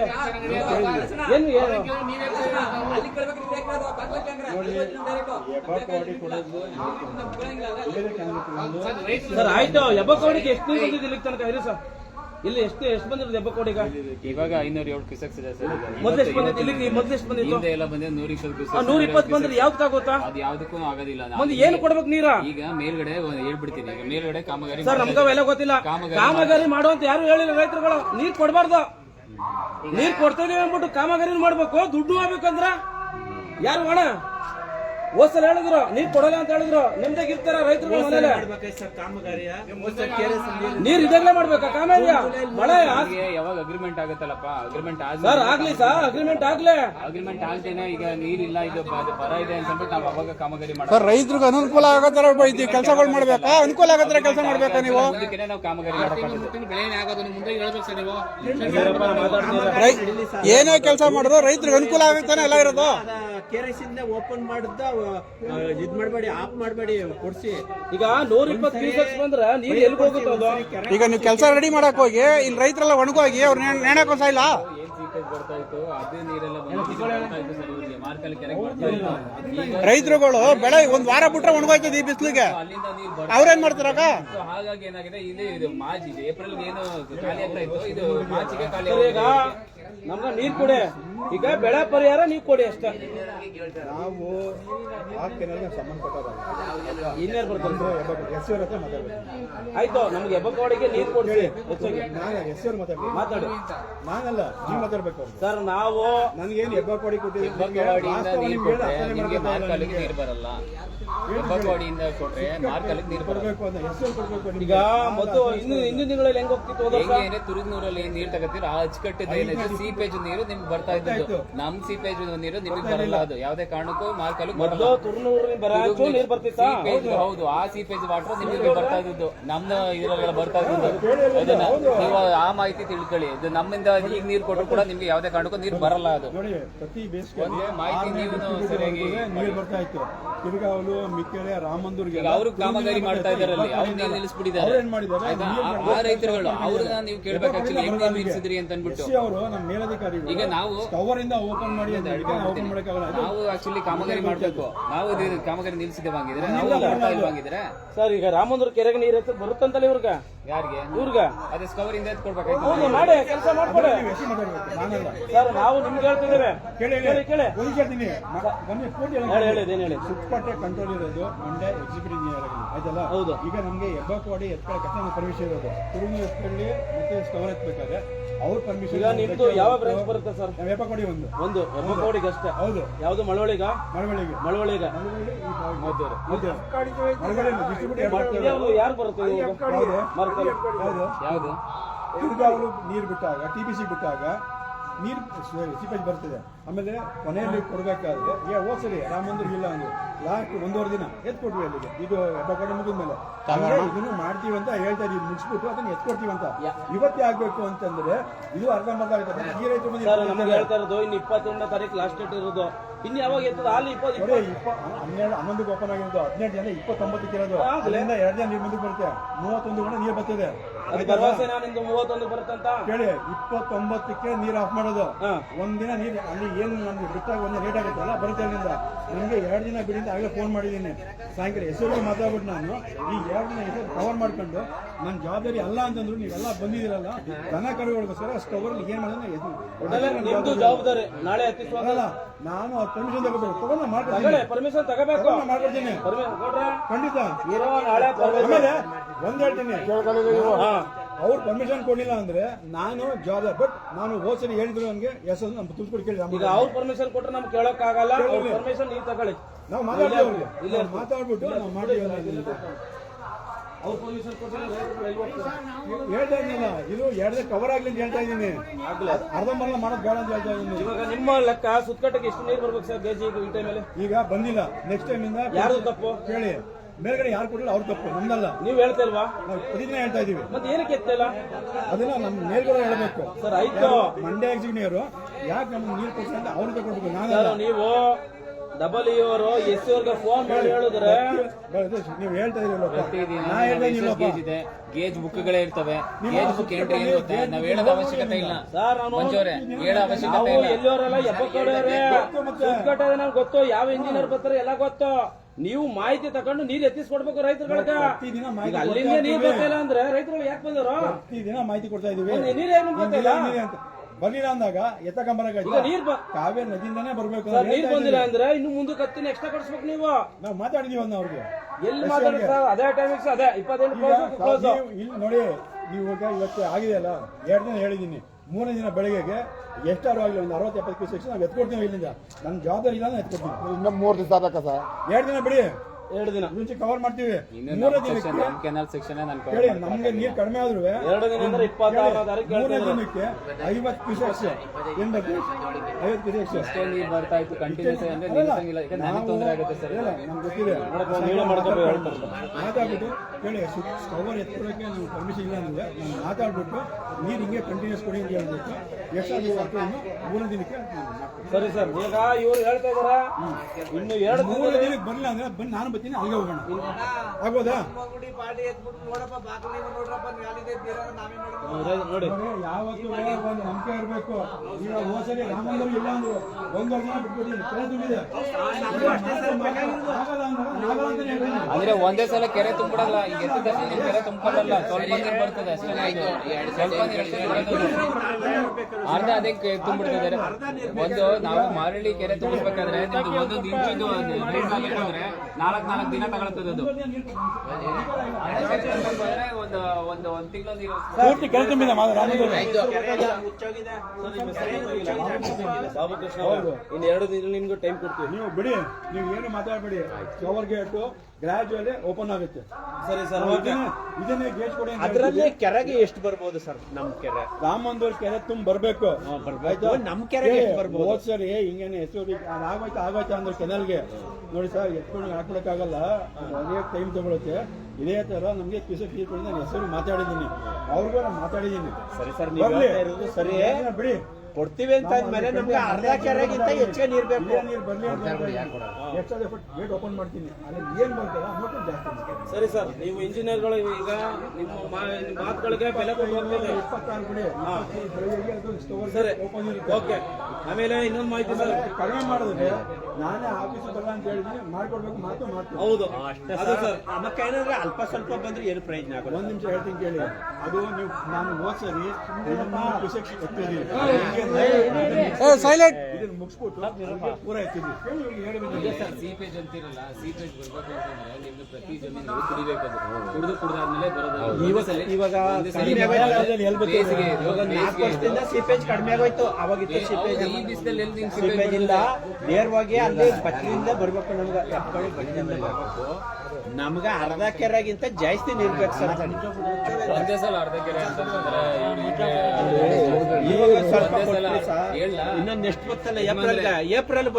ಏನು ಸರ್ ಆಯ್ತು. ಎಬ್ಬಕೋಡಿಗೆ ಎಷ್ಟು ನೀರು ಬಂದಿದ್ದು ಇಲ್ಲಿ ತನಕ? ಇರಿ ಸರ್. ಇಲ್ಲಿ ಎಷ್ಟು ಎಷ್ಟು ಬಂದಿರೋದು? ಕೋಡಿ ಇವಾಗ ಐನೂರ ಏಳು ಕ್ಯೂಸೆಕ್ಸ್ ಇದೆ ಸರ್. ಮೊದ್ಲು ಎಷ್ಟು ಬಂದಿತ್ತು? ಇಲ್ಲಿ ಮೊದ್ಲು ಎಷ್ಟು ಬಂದಿತ್ತು? ಹಿಂದೆ ಎಲ್ಲ ಬಂದ್ರೆ ನೂರ ಇಪ್ಪತ್ತು ನೂರ ಇಪ್ಪತ್ತು ಬಂದ್ರೆ ಯಾವ್ದು ಆಗುತ್ತಾ? ಅದು ಯಾವ್ದಕ್ಕೂ ಆಗೋದಿಲ್ಲ. ನಾವು ಏನು ಕೊಡ್ಬೇಕು ನೀರ? ಈಗ ಮೇಲ್ಗಡೆ ಒಂದ್ ಹೇಳ್ಬಿಡ್ತೀನಿ. ಈಗ ಮೇಲ್ಗಡೆ ಕಾಮಗಾರಿ ಸರ್ ನಮ್ಗೆ ಅವೆಲ್ಲ ಗೊತ್ತಿಲ್ಲ. ಕಾಮಗಾರಿ ಕಾಮಗಾರಿ ಮಾಡುವಂತ ಯಾರು ಹೇಳಿಲ್ಲ ರೈತರುಗಳು. ನೀರ್ ಕೊಡಬಾರ್ದು. ನೀರ್ ಕೊಡ್ತಾ ಇದೀವಿ ಅಂದ್ಬಿಟ್ಟು ಕಾಮಗಾರಿ ಮಾಡ್ಬೇಕು. ದುಡ್ಡು ಆಗ್ಬೇಕಂದ್ರ? ಯಾರು ಅಣ್ಣ ಹೋದ್ಸಲ ಹೇಳಿದ್ರು ನೀರ್ ಕೊಡಲ್ಲ ಅಂತ ಹೇಳಿದ್ರು. ನಿಮ್ದಾಗ ಇರ್ತಾರ ರೈತರು ಮನೇಲಿ. ನೀರ್ ಇದಾಗ್ಲೇ ಮಾಡ್ಬೇಕಾ? ಕಾಮಗಾರಿಯ ಮಳೆ ಯಾವಾಗ ಅಗ್ರಿಮೆಂಟ್ ಆಗುತ್ತಲ್ಲಪ್ಪ? ಅಗ್ರಿಮೆಂಟ್ ಸರ್ ಆಗ್ಲಿ ಸರ್ ಅಗ್ರಿಮೆಂಟ್ ಆಗ್ಲೇ. ಅಗ್ರಿಮೆಂಟ್ ಆಗ್ತೇನೆ ಈಗ ನೀರಿಲ್ಲ ಇದು ಬರ ಇದೆ ಅಂತ ಅಂದ್ಬಿಟ್ಟು ನಾವು ಅವಾಗ ಕಾಮಗಾರಿ ಸರ್ ರೈತರಿಗೆ ಅನುಕೂಲ ಆಗೋ ತರ ಇದು ಕೆಲಸಗಳು ಮಾಡ್ಬೇಕಾ? ಅನುಕೂಲ ಆಗೋ ತರ ಕೆಲಸ ಮಾಡ್ಬೇಕಾ ನೀವು? ಮುಂದಕ್ಕೆ ನಾವು ಕಾಮಗಾರಿ ಮಾಡಬೇಕು ಬೆಳೆ ಆಗೋದು ನೀವು ಮುಂದೆ ಹೇಳ್ಬೇಕು ಸರ್ ನೀವು. ಏನೇ ಕೆಲಸ ಮಾಡಿದ್ರು ರೈತರಿಗೆ ಅನುಕೂಲ ಆಗುತ್ತಾನೆ ಎಲ್ಲ ಇರೋದು. ಕೆರೆಸಿಂದ ಓಪನ್ ಮಾಡಿದ್ದ ಇದ್ ಮಾಡಬೇಡಿ ಆಫ್ ಮಾಡಬೇಡಿ ಕೊಡ್ಸಿ. ಈಗ ನೂರ ಇಪ್ಪತ್ತು ಕ್ಯೂಸೆಕ್ಸ್ ಬಂದ್ರೆ ನೀರ್ ಎಲ್ಲಿ ಹೋಗುತ್ತೆ ಅದು? ಈಗ ನೀವು ಕೆಲಸ ರೆಡಿ ಮಾಡಕ್ ಹೋಗಿ ಇಲ್ಲಿ ರೈತರೆಲ್ಲ ಒಣಗೋಗಿ ಅವ್ರು ನೆಣಕ್ ಕೊಸ ಇಲ್ಲ? ರೈತರುಗಳು ಬೆಳೆ ಒಂದ್ ವಾರ ಬಿಟ್ರೆ ಒಣಗೋಯ್ತದೆ ಈ ಬಿಸಿಲಿಗೆ. ಅವ್ರೇನ್ ಮಾಡ್ತಾರಕ್ಕ? ಹಾಗಾಗಿ ಏನಾಗಿದೆ? ಇಲ್ಲಿ ಇದು ಮಾರ್ಚ್ ಏಪ್ರಿಲ್ ಏನು ಖಾಲಿ ಆಗ್ತಾ ಇತ್ತು. ಇದು ಮಾರ್ಚ್ಗೆ ಖಾಲಿ ನಮ್ಗ ನೀರ್ ಕೊಡಿ. ಈಗ ಬೆಳೆ ಪರಿಹಾರ ನೀವು ಕೊಡಿ ಅಷ್ಟೇ. ನಾವು ಆ ಬರ್ತಾರೆ? ಎಸ್ ಹತ್ರ ಮಾತಾಡ್ಬೇಕು. ಆಯ್ತು ನಮ್ಗೆ ಎಬ್ಬಕೋಡಿಗೆ ನೀರ್ ಕೊಡ್ಸಿ. ಹೆಚ್ಚಾಗಿ. ನಾನು ಎಸ್ ಅವ್ರು ಮಾತಾಡ್ಬೇಕು. ಮಾತಾಡಿ. ನಾನಲ್ಲ ನೀವು ಮಾತಾಡ್ಬೇಕು ಸರ್ ನಾವು ನನಗೇನು ಕೊಡಿ ಹೆಬ್ಬಕ್ಕವಾಡಿಯಿಂದ ನೀರು ಬರಲ್ಲ. ಹೆಬ್ಬಕ್ಕವಾಡಿಯಿಂದ ಕೊಟ್ರೆ ಮಾರ್ಕಲ್ಗೆ ನೀರು ಬರಲ್ಲ. ಅಂತ ಎಸ್ ಅವ್ರು ಕೊಡ್ಬೇಕು ಈಗ ಮೊದಲು ಇನ್ನು ಹಿಂದಿನ ತಿಂಗಳಲ್ಲಿ ಹೆಂಗ್ ಹೋಗ್ತಿತ್ತು ಹೋದ್ರೆ ವರ್ಷ? ನೂರಲ್ಲಿ ಅಂದ್ರೆ ಏನ್ ನೀರ್ ತಗತ್ತೀರ ಆ ಅಚ್ಚುಕಟ್ಟಿದ ಏನಿದೆ ಸೀಪೇಜ್ ನೀರು ನಿಮ್ಗೆ ಬರ್ತಾ ಇದ್ದದ್ದು. ನಮ್ ಸೀಪೇಜ್ ನೀರು ನಿಮಗೆ ಬರಲ್ಲ ಅದು. ಯಾವ್ದೇ ಕಾರಣಕ್ಕೂ ಮಾರ್ಕಲ್ಲು ಬರಲ್ಲ. ಹೌದು. ಆ ಸೀಪೇಜ್ ವಾಟರ್ ನಿಮಗೆ ಬರ್ತಾ ಇದ್ದು ನಮ್ಮ ಇದರಲ್ಲ ಬರ್ತಾ ಇದ್ದು ಅದನ್ನ ನೀವು ಆ ಮಾಹಿತಿ ತಿಳ್ಕೊಳ್ಳಿ. ಇದು ನಮ್ಮಿಂದ ಈಗ ನೀರು ಕೊಟ್ಟರು ಕೂಡ ನಿಮ್ಗೆ ಯಾವ್ದೇ ಕಾರಣಕ್ಕೂ ನೀರು ಬರಲ್ಲ ಅದು. ಮಾಹಿತಿ ನೀವು ಸರಿಯಾಗಿ ನೀರು ಬರ್ತಾ ಇತ್ತು. ಕಿರ್ಗಾವಲು ಮಿಕ್ಕೆಳೆ ರಾಮಂದೂರ್ಗೆ ಅವರು ಕಾಮಗಾರಿ ಮಾಡ್ತಾ ಇದ್ದಾರೆ ಅವ್ರು ನೀರು ನಿಲ್ಲಿಸ್ಬಿಟ್ಟಿದ್ದಾರೆ? ಆ- ರೈತರುಗಳು. ಅವ್ರನ್ನ ನೀವು ಕೇಳ್ಬೇಕು ಆಕ್ಚುಲಿ ಹೆಂಗ್ ನೀರು ನಿಲ್ಲಿಸಿದ್ರಿ ಅಂತ ಅನ್ಬಿಟ್ಟು ಅವರು ಮೇಲಧಿಕಾರಿಗಳು ಈಗ ನಾವು ಕವರ್ ಇಂದ ಓಪನ್ ಮಾಡಿ ಅಂತ ಹೇಳಿ ಓಪನ್ ಮಾಡಕ್ಕಾಗಲ್ಲ. ಅದು ನಾವು ಆಕ್ಚುಲಿ ಕಾಮಗಾರಿ ಮಾಡಬೇಕು. ನಾವು ಇದು ಕಾಮಗಾರಿ ನಿಲ್ಸಿದ್ದೇವೆ ಹಾಗಿದ್ರೆ. ನಾವು ಬರ್ತಾ ಸರ್ ಈಗ ರಾಮಂದ್ರ ಕೆರೆಗೆ ನೀರು ಎತ್ತ ಬರುತ್ತಂತಲ್ಲ ಇವ್ರಗ? ಯಾರಿಗೆ? ಇವ್ರಗ? ಅದೇ ಸ್ಕವರ್ ಇಂದ ಎತ್ಕೊಡ್ಬೇಕಾಯ್ತು ಹೌದು ಮಾಡಿ ಕೆಲಸ ಮಾಡ್ಕೊಡಿ. ನೀವು ಸರ್ ನಾವು ನಿಮ್ಗೆ ಹೇಳ್ತಿದ್ದೇವೆ. ಕೇಳಿ ಕೇಳಿ ಕೇಳಿ. ಒಂದು ಕೇಳ್ತೀನಿ ಬನ್ನಿ ಎಲ್ಲ ಹೇಳಿ. ಹೇಳಿ ಏನು ಹೇಳಿ? ಸುತ್ತಪಟ್ಟೆ ಕಂಟ್ರೋಲ್ ಇರೋದು ಮಂಡ್ಯ ಎಕ್ಸಿಕ್ಯೂಟಿವ್ ಇಂಜಿನಿಯರ್ ಆಯ್ತಲ್ಲ? ಹೌದು. ಈಗ ನಮಗೆ ಹೆಬ್ಬಕೋಡಿ ಎತ್ಕೊಳ್ಳೋಕೆ ಪರ್ಮಿಷನ್ ಇರೋದು. ಕುರುಮು ಎತ್ಕೊಳ್ಳಿ ಮತ್ತೆ ಕವರ್ ಎತ್ಬೇಕಾದ್ರೆ ಅವ್ರ ಪರ್ಮಿಷನ್ ಈಗ ನಿಮ್ದು ಯಾವ ಬ್ರಾಂಚ್ ಬರುತ್ತೆ ಸರ್? ವೇಪಕೋಡಿ ಒಂದು. ಒಂದು ವೇಪಕೋಡಿಗೆ ಅಷ್ಟೇ? ಹೌದು. ಯಾವುದು ಮಳವಳಿಗ ಮಳವಳಿಗೆ. ಯಾವ್ದು ಯಾರು ಬರುತ್ತೆ? ಹೌದು. ಹೌದು. ಯಾವುದು? ನೀರು ಬಿಟ್ಟಾಗ ಟಿ ಬಿ ಸಿ ಬಿಟ್ಟಾಗ ನೀರು ಸಿಪೇಜ್ ಬರ್ತದೆ. ಆಮೇಲೆ ಕೊನೆಯಲ್ಲಿ ಕೊಡಬೇಕಾದ್ರೆ ಏ ಹೋಗ್ಸರಿ ರಾಮಂದ್ರ ಇಲ್ಲ ಅಂದ್ರೆ. ಲಾಸ್ಟ್ ಒಂದೂವರೆ ದಿನ ಎತ್ಕೊಟ್ವಿ ಅಲ್ಲಿಗೆ. ಇದು ಹೆಬ್ಬಕೋಟೆ ಮುಗಿದ ಮೇಲೆ ಇದನ್ನು ಮಾಡ್ತೀವಿ ಅಂತ ಹೇಳ್ತಾ ಇದೀವಿ. ಮುಗಿಸ್ಬಿಟ್ಟು ಅದನ್ನ ಎತ್ಕೊಡ್ತೀವಿ ಅಂತ. ಇವತ್ತೇ ಆಗ್ಬೇಕು ಅಂತಂದ್ರೆ ಇದು ಅರ್ಧಂಬರ್ಧ ಆಗುತ್ತೆ. ಈ ರೈತರು ಇನ್ನು ಇಪ್ಪತ್ತೊಂದನೇ ತಾರೀಕು ಲಾಸ್ಟ್ ಡೇಟ್ ಇರೋದು. ಇನ್ನು ಯಾವಾಗ ಎತ್ತದ? ಅಲ್ಲಿ ಇಪ್ಪತ್ತು ಇಪ್ಪ ಹನ್ನೆರಡು ಹನ್ನೊಂದಕ್ಕೆ ಓಪನ್ ಆಗಿರೋದು ಹದಿನೆಂಟು ಜನ ಇಪ್ಪತ್ತೊಂಬತ್ತಕ್ಕೆ ಇರೋದು ಅದರಿಂದ ಎರಡು ಜನ ನೀರು ಮುಂದಕ್ಕೆ ಬರುತ್ತೆ. ಮೂವತ್ತೊಂದು ಗಂಟೆ ನೀರು ಬರ್ತದೆ. ಅದು ಭರವಸೆ ನಾನಿಂದ ಮೂವತ್ತೊಂದು ಬರುತ್ತಂತ? ಕೇಳಿ ಇಪ್ಪತ್ತೊಂಬತ್ತಕ್ಕೆ ನೀರು ಆಫ್ ಮಾಡೋದು. ಒಂದಿನ ನೀರು ಅಲ್ಲಿ ಏನು ನಮ್ಗೆ ಬಿಟ್ಟಾಗ ಒಂದು ಲೇಟ್ ಆಗುತ್ತಲ್ಲ ಬರುತ್ತೆ ಅಲ್ಲಿಂದ. ನಿಮಗೆ ಎರಡು ದಿನ ಬಿಡಿಂದ ಆಗಲೇ ಫೋನ್ ಮಾಡಿದ್ದೀನಿ. ಸಾಯಂಕಾಲ ಹೆಸರು ಮಾತಾಡ್ಬಿಟ್ಟು ನಾನು. ಈ ಎರಡು ದಿನ ಹೆಸರು ಕವರ್ ಮಾಡ್ಕೊಂಡು ನನ್ನ ಜವಾಬ್ದಾರಿ ಅಲ್ಲ ಅಂತಂದ್ರು ನೀವೆಲ್ಲ ಬಂದಿದ್ದೀರಲ್ಲ? ದನ ಕರುಗಳಿಗೋಸ್ಕರ ಅಷ್ಟು ಕವರ್ ಏನು ಮಾಡೋದು? ಜವಾಬ್ದಾರಿ? ನಾಳೆ ಅಲ್ಲ ನಾನು ಪರ್ಮಿಷನ್ ತಗೋಬೇಕು. ತಗೊಂಡು ಮಾಡ್ಕೊಡ್ತೀನಿ. ಪರ್ಮಿಷನ್ ತಗೋಬೇಕು. ತಗೊಂಡು ಮಾಡ್ಕೊಡ್ತೀನಿ. ಪರ್ಮಿಷನ್ ಕೊಡ್ರ ಖಂಡಿತ. ಇರೋ ನಾಳೆ ಆಮೇಲೆ ಒಂದ್ ಹೇಳ್ತೀನಿ. ಅವ್ರು ಪರ್ಮಿಷನ್ ಕೊಡ್ಲಿಲ್ಲ ಅಂದ್ರೆ ನಾನು ಜವಾಬ್ದಾರಿ ಬಟ್ ನಾನು ಓಸಿ ಹೇಳಿದ್ರು ನನಗೆ ಎಸ್ ನಮ್ಮ ಕೊಡಿ ಕೇಳಿ ಈಗ ಅವ್ರ ಪರ್ಮಿಷನ್ ಕೊಟ್ರೆ ನಮ್ಗೆ ಕೇಳೋಕ್ಕಾಗಲ್ಲ. ಆಗಲ್ಲ ಪರ್ಮಿಷನ್ ನೀವು ತಗೊಳ್ಳಿ. ನಾವು ಮಾತಾಡ್ತೀವಿ ಅವ್ರಿಗೆ. ಮಾತಾಡ್ಬಿಟ್ಟು ನಾವು ಮಾಡ್ತೀವಿ ಹೇಳ್ತಾ ಇದು ಎರಡೇ ಕವರ್ ಆಗ್ಲಿ ಅಂತ ಹೇಳ್ತಾ ಇದ್ದೀನಿ ಅರ್ಧಂಬರ್ಧ ಮಾಡೋದು ಬೇಡ ಅಂತ ಹೇಳ್ತಾ ಇದ್ದೀನಿ. ಇವಾಗ ನಿಮ್ಮ ಲೆಕ್ಕ ಸುತ್ತಕಟ್ಟಿಗೆ ಎಷ್ಟು ನೀರು ಬರ್ಬೇಕು ಸರ್ ಬೇಜಿ ಈ ಟೈಮಲ್ಲಿ ಈಗ ಬಂದಿಲ್ಲ. ನೆಕ್ಸ್ಟ್ ಟೈಮ್ ಇಂದ ಯಾರು ತಪ್ಪು? ಕೇಳಿ. ಮೇಲ್ಗಡೆ ಯಾರು ಕೊಟ್ಟಿಲ್ಲ ಅವ್ರ ತಪ್ಪು ನಮ್ದಲ್ಲ. ನೀವ್ ಹೇಳ್ತಿಲ್ವಾ? ನಾವು ಪ್ರತಿದಿನ ಹೇಳ್ತಾ ಇದೀವಿ. ಮತ್ತೆ ಏನಕ್ಕೆ ಎತ್ತಿಲ್ಲ ಅದನ್ನ ನಮ್ಮ ಮೇಲ್ಗಡೆ ಹೇಳಬೇಕು. ಸರ್ ಆಯ್ತು. ಮಂಡ್ಯ ಎಕ್ಸಿಕ್ಯೂಟಿವ್ ಯಾಕೆ ನಮ್ಗೆ ನೀರು ಕೊಡ್ತಾರೆ ಅಂತ ಅವ್ರಿಗೆ ಕೊಡ್ಬೇಕು ನಾನು ನೀವು ಡಬಲ್ ಇವರು ಎಸ್ ಅವ್ರಿಗೆ ಫೋನ್ ಮಾಡಿ ಹೇಳಿದ್ರೆ ನೀವು ಹೇಳ್ತಾ ಹೇಳ್ತಾ ಗೇಜ್ ಇದೆ. ಗೇಜ್ ಬುಕ್ಗಳೇ ಇರ್ತವೆ. ಗೇಜ್ ಬುಕ್ ಎಂಟ್ರಿ ಏನು ಗೊತ್ತಾ ನಾವ್ ಹೇಳೋದ ಅವಶ್ಯಕತೆ ಇಲ್ಲ. ಸರ್ ನಾನು ಮಂಜೋರೆ ಹೇಳೋ ಅವಶ್ಯಕತೆ ಇಲ್ಲ. ಎಲ್ಲಿಯವರೆಲ್ಲ ಎಪ್ಪತ್ತೋಡವ್ರೆ ಸುತ್ತಕಟ್ಟೆ ನಮ್ಗೆ ಗೊತ್ತು ಯಾವ ಇಂಜಿನಿಯರ್ ಬರ್ತಾರೆ ಎಲ್ಲ ಗೊತ್ತು. ನೀವು ಮಾಹಿತಿ ತಗೊಂಡು ನೀರ್ ಎತ್ತಿಸ್ಕೊಡ್ಬೇಕು ರೈತರುಗಳಿಗೆ. ಅಲ್ಲಿಂದ ನೀರ್ ಬರ್ತಾ ಇಲ್ಲ ಅಂದ್ರೆ ರೈತರುಗಳು ಯಾಕೆ ಬಂದರು? ಪ್ರತಿದಿನ ಮಾಹಿತಿ ಕೊಡ್ತಾ ಇದೀವಿ ನೀರ್ ಏನು ಬರ್ತಿಲ್ಲ? ಬರ್ಲಿಲ್ಲ ಅಂದಾಗ ಎತ್ತಕಂಬರ ಈಗ ನೀರ್ ಕಾವೇರಿ ನದಿಯಿಂದಾನೇ ಬರ್ಬೇಕು ಸರ್ ನೀರ್ ಬಂದಿಲ್ಲ ಅಂದ್ರೆ ಇನ್ನು ಮುಂದೆ ಹತ್ತಿನ ಎಕ್ಸ್ಟ್ರಾ ಕಟ್ಸ್ಬೇಕು ನೀವು. ನಾವು ಮಾತಾಡಿದೀವಿ ಅದನ್ನ ಅವ್ರಿಗೆ. ಎಲ್ಲಿ ಮಾತಾಡಿ ಸರ್? ಅದೇ ಟೈಮಿಗೆ ಅದೇ ಇಪ್ಪತ್ತೆಂಟು ಈಗ ಕ್ಲೋಸ್ ಕ್ಲೋಸ್ ಇಲ್ಲಿ ನೋಡಿ ನೀವು ಇವತ್ತು ಆಗಿದೆಯಲ್ಲ ಎರಡು ದಿನ ಹೇಳಿದ್ದೀನಿ. ಮೂರನೇ ದಿನ ಬೆಳಗ್ಗೆಗೆ ಎಷ್ಟಾರು ಆಗಲಿ ಒಂದು ಅರವತ್ತು ಎಪ್ಪತ್ತು ಪೀಸ್ ಸೆಕ್ಷನ್ ನಾವು ಎತ್ಕೊಡ್ತೀವಿ ಇಲ್ಲಿಂದ. ನನ್ನ ಜವಾಬ್ದಾರಿ ಇಲ್ಲ ನಾನು ಎತ್ಕೊಡ್ತೀನಿ. ಇನ್ನೂ ಮೂರು ದಿವಸ ಬೇಕಾ ಸರ್? ಎರಡು ದಿನ ಬಿಡಿ. ಎರಡು ದಿನ. ಮುಂಚೆ ಕವರ್ ಮಾಡ್ತೀವಿ. ಸೆಕ್ಷನ್ ದಿನಕ್ಕೆ ಕೆನಾಲ್ ಸೆಕ್ಷನ್ ಕೇಳಿ ನಮ್ಗೆ ನೀರು ಕಡಿಮೆ ಆದ್ರೂ ಎರಡು ದಿನ ಅಂದ್ರೆ ಇಪ್ಪತ್ತಾರನೇ ತಾರೀಕು ಮೂರನೇ ದಿನಕ್ಕೆ ಐವತ್ತು ಪೀಸ್ ಏನ್ ಐವತ್ತು ಪೀಸ್ ಎಷ್ಟೇ ನೀರ್ ಬರ್ತಾ ಇತ್ತು ಕಂಟಿನ್ಯೂಸ್ ಅಂದ್ರೆ ನನಗೆ ತೊಂದರೆ ಆಗುತ್ತೆ ಸರ್. ನಮ್ಗೆ ಗೊತ್ತಿದೆ. ನೀವೇ ಮಾಡ್ಕೊಬೇಕು ಹೇಳ್ತಾರೆ. ಮಾತಾಡ್ಬಿಟ್ಟು ಕೇಳಿ ಕವರ್ ಎತ್ಕೊಳ್ಳೋಕೆ ನಮ್ಗೆ ಪರ್ಮಿಷನ್ ಇಲ್ಲ ಅಂದ್ರೆ ನಾನು ಮಾತಾಡ್ಬಿಟ್ಟು ನೀರು ಹಿಂಗೆ ಕಂಟಿನ್ಯೂಸ್ ಕೊಡಿ ಅಂತ ಹೇಳ್ಬಿಟ್ಟು ಎಷ್ಟು ಮೂರನೇ ದಿನಕ್ಕೆ. ಸರಿ ಸರ್ ಈಗ ಇವ್ರು ಹೇಳ್ತಾ ಇದಾರ ಇನ್ನು ಎರಡು ಮೂರನೇ ದಿನಕ್ಕೆ ಬರಲಿಲ್ಲ ಅಂದ್ರೆ ಬಂದು ನಾನು ಬರ್ತೀನಿ ಅಲ್ಲಿಗೆ ಹೋಗೋಣ. ಆಗೋದಾ ದಿನ ನೋಡಿ. ಯಾವತ್ತೂ ಒಂದು ನಂಬಿಕೆ ಇರಬೇಕು. ಈಗ ಹೋಸಲಿ ರಾಮಂದ್ರ ಇಲ್ಲ ಅಂದ್ರು ಒಂದು ವರ್ಷ ಬಿಟ್ಬಿಟ್ಟಿದ್ದೀನಿ ಕೆರೆ ತುಂಬಿದೆ. ಆಗಲ್ಲ ಅಂದ್ರೆ ಒಂದೇ ಸಲ ಕೆರೆ ತುಂಬಿಡಲ್ಲ ಈಗ ಕೆರೆ ತುಂಬಿಕೊಳ್ಳಲ್ಲ ಸ್ವಲ್ಪ ನೀರು ಬರ್ತದೆ ಅಷ್ಟೇ. ಇದು. ಸ್ವಲ್ಪ ನೀರು. ಅರ್ಧ ಅದೇ ತುಂಬಿಡ್ತಿದ್ದಾರೆ. ಒಂದು ನಾವು ಮಾರಳ್ಳಿ ಕೆರೆ ತೋರಿಸ್ಬೇಕಾದ್ರೆ ನಿಮ್ದು ಒಂದೊಂದು ಇಂಚಿದು ಅಂದ್ರೆ ನಾಲ್ಕು ನಾಲ್ಕು ದಿನ ತಗೊಳ್ತದೆ ಅದು. ಒಂದು ಒಂದು ಒಂದು ತಿಂಗಳು ಪೂರ್ತಿ ಕೆರೆ ತುಂಬಿದೆ ಮಾದ ರಾಮಂದ್ರ ಬಾಬು ಕೃಷ್ಣ ಇನ್ನು ಎರಡು ದಿನ ನಿಮ್ಗೆ ಟೈಮ್ ಕೊಡ್ತೀವಿ. ನೀವು ಬಿಡಿ ನೀವು ಏನು ಮಾತಾಡಬೇಡಿ. ಕವರ್ ಗೇಟು ಗ್ರಾಜುವಲಿ ಓಪನ್ ಆಗುತ್ತೆ. ಸರಿ ಸರ್ ಇದನ್ನೇ- ಗೇಟ್ ಕೊಡಿ ಅಂತ ಅದ್ರಲ್ಲಿ. ಕೆರೆಗೆ ಎಷ್ಟು ಬರ್ಬೋದು ಸರ್ ನಮ್ ಕೆರೆ? ರಾಮಂದೂರ್ ಕೆರೆ ತುಂಬ ಬರ್ಬೇಕು. ಬರ್ಬೇಕು. ನಮ್ ಕೆರೆಗೆ ಎಷ್ಟು ಬರ್ಬೋದು? ಹೋದ್ ಸರಿ ಹಿಂಗೇನೆ ಹೆಸರು ಆಗೋಯ್ತು ಆಗೋಯ್ತು ಅಂದ್ರೆ ಕೆನಲ್ಗೆ. ನೋಡಿ ಸರ್ ಎತ್ಕೊಂಡು ಹಾಕ್ಲಿಕ್ಕಾಗಲ್ಲ ಅದೇ ಟೈಮ್ ತಗೊಳುತ್ತೆ ಇದೇ ತರ ನಮ್ಗೆ ಕಿಸು ತೀರ್ಕೊಂಡು ನಾನು ಹೆಸರು ಮಾತಾಡಿದ್ದೀನಿ. ಅವ್ರಿಗೂ ನಾನು ಮಾತಾಡಿದ್ದೀನಿ. ಸರಿ ಸರ್ ನೀವು ಸರಿ ಬಿಡಿ. ಕೊಡ್ತೀವಿ ಅಂತ ಅಂದ್ಮೇಲೆ ನಮ್ಗೆ ಅರ್ಧ ಕೆರೆಗಿಂತ ಹೆಚ್ಚಿಗೆ ನೀರ್ ಬೇಕು. ನೀರು ಬರ್ಲಿ ಅಂತ ಗೇಟ್ ಓಪನ್ ಮಾಡ್ತೀನಿ. ಅಲ್ಲಿ ಏನು ಬರ್ತಲ್ಲ ಅಮೌಂಟ್ ಜಾಸ್ತಿ ಮಾಡ್ತೀನಿ. ಸರಿ ಸರ್ ನೀವು ಇಂಜಿನಿಯರ್ಗಳು ಈಗ ನಿಮ್ಮ ಮಾತುಗಳಿಗೆ ಬೆಲೆ ಕೊಟ್ಟು ಹೋಗ್ತದೆ ಇಪ್ಪತ್ತಾರು ಬಿಡಿ ಬೆಳಗ್ಗೆ ಅದು store ಸರಿ. Open okay. ಆಮೇಲೆ ಇನ್ನೊಂದು ಮಾಹಿತಿ ಸರ್. ಕಡಿಮೆ ಮಾಡಿದ್ರೆ ನಾನೇ ಆಫೀಸ್ ಬರಲ್ಲ ಅಂತ ಹೇಳಿದೀನಿ ಮಾಡ್ಕೊಡ್ಬೇಕು ಮಾತು ಮಾಡ್ತೀನಿ. ಹೌದು. ಅಷ್ಟೇ ಅದು ಸರ್. ಅದಕ್ಕೆ ಏನಂದ್ರೆ ಅಲ್ಪ ಸ್ವಲ್ಪ ಬಂದ್ರೆ ಏನು ಪ್ರಯೋಜನ ಆಗುತ್ತೆ ಒಂದ್ ನಿಮಿಷ ಹೇಳ್ತೀನಿ ಕೇಳಿ. ಅದು ನೀವು ನಾನು ಓದ್ಸರಿ ಸರಿ ಕೃಷಿ ಎತ್ತಿದ್ದೀವಿ ಸೈಲೆಂಟ್ ಸೀಪೇಜ್ ಅಂತಿರಲ್ಲ ಬರ್ಬೇಕು ಅಂತಂದ್ರೆ ನಿಮ್ದು ಪ್ರತಿ ಜಮೀನು ಕುಡಿಬೇಕು ಕುಡಿದು ಕುಡಿದಾದ್ಮೇಲೆ ಬರೋದು ಇವಾಗ ಸಲ ಕಡಿಮೆ ಆಗೋಯ್ತು. ಬೇಸಿಗೆ ಕಡಿಮೆ ಸೀಪೇಜ್ ಈ ಬಿಸಿಲಲ್ಲಿ ಎಲ್ಲಿ ಸೀಪೇಜ್ ಇಂದ ನೇರವಾಗಿ ಅಲ್ಲಿ ಪಕ್ಕದಿಂದ ಬರ್ಬೇಕು ನಮ್ಗೆ ಎಪ್ಪಳಿ ಬಚ್ಚಲಿಂದ ಬರ್ಬೇಕು ನಮ್ಗೆ ಅರ್ಧ ಕೆರೆಗಿಂತ ಜಾಸ್ತಿ ನೀರು ಬೇಕು ಸರ್ ಒಂದೇ ಸಲ ಅರ್ಧ ಕೆರೆ ಅಂತಂದ್ರೆ ಈ ಸ್ವಲ್ಪ ಎಷ್ಟು ಗೊತ್ತಲ್ಲ ಏಪ್ರಿಲ್ ಏಪ್ರಿಲ್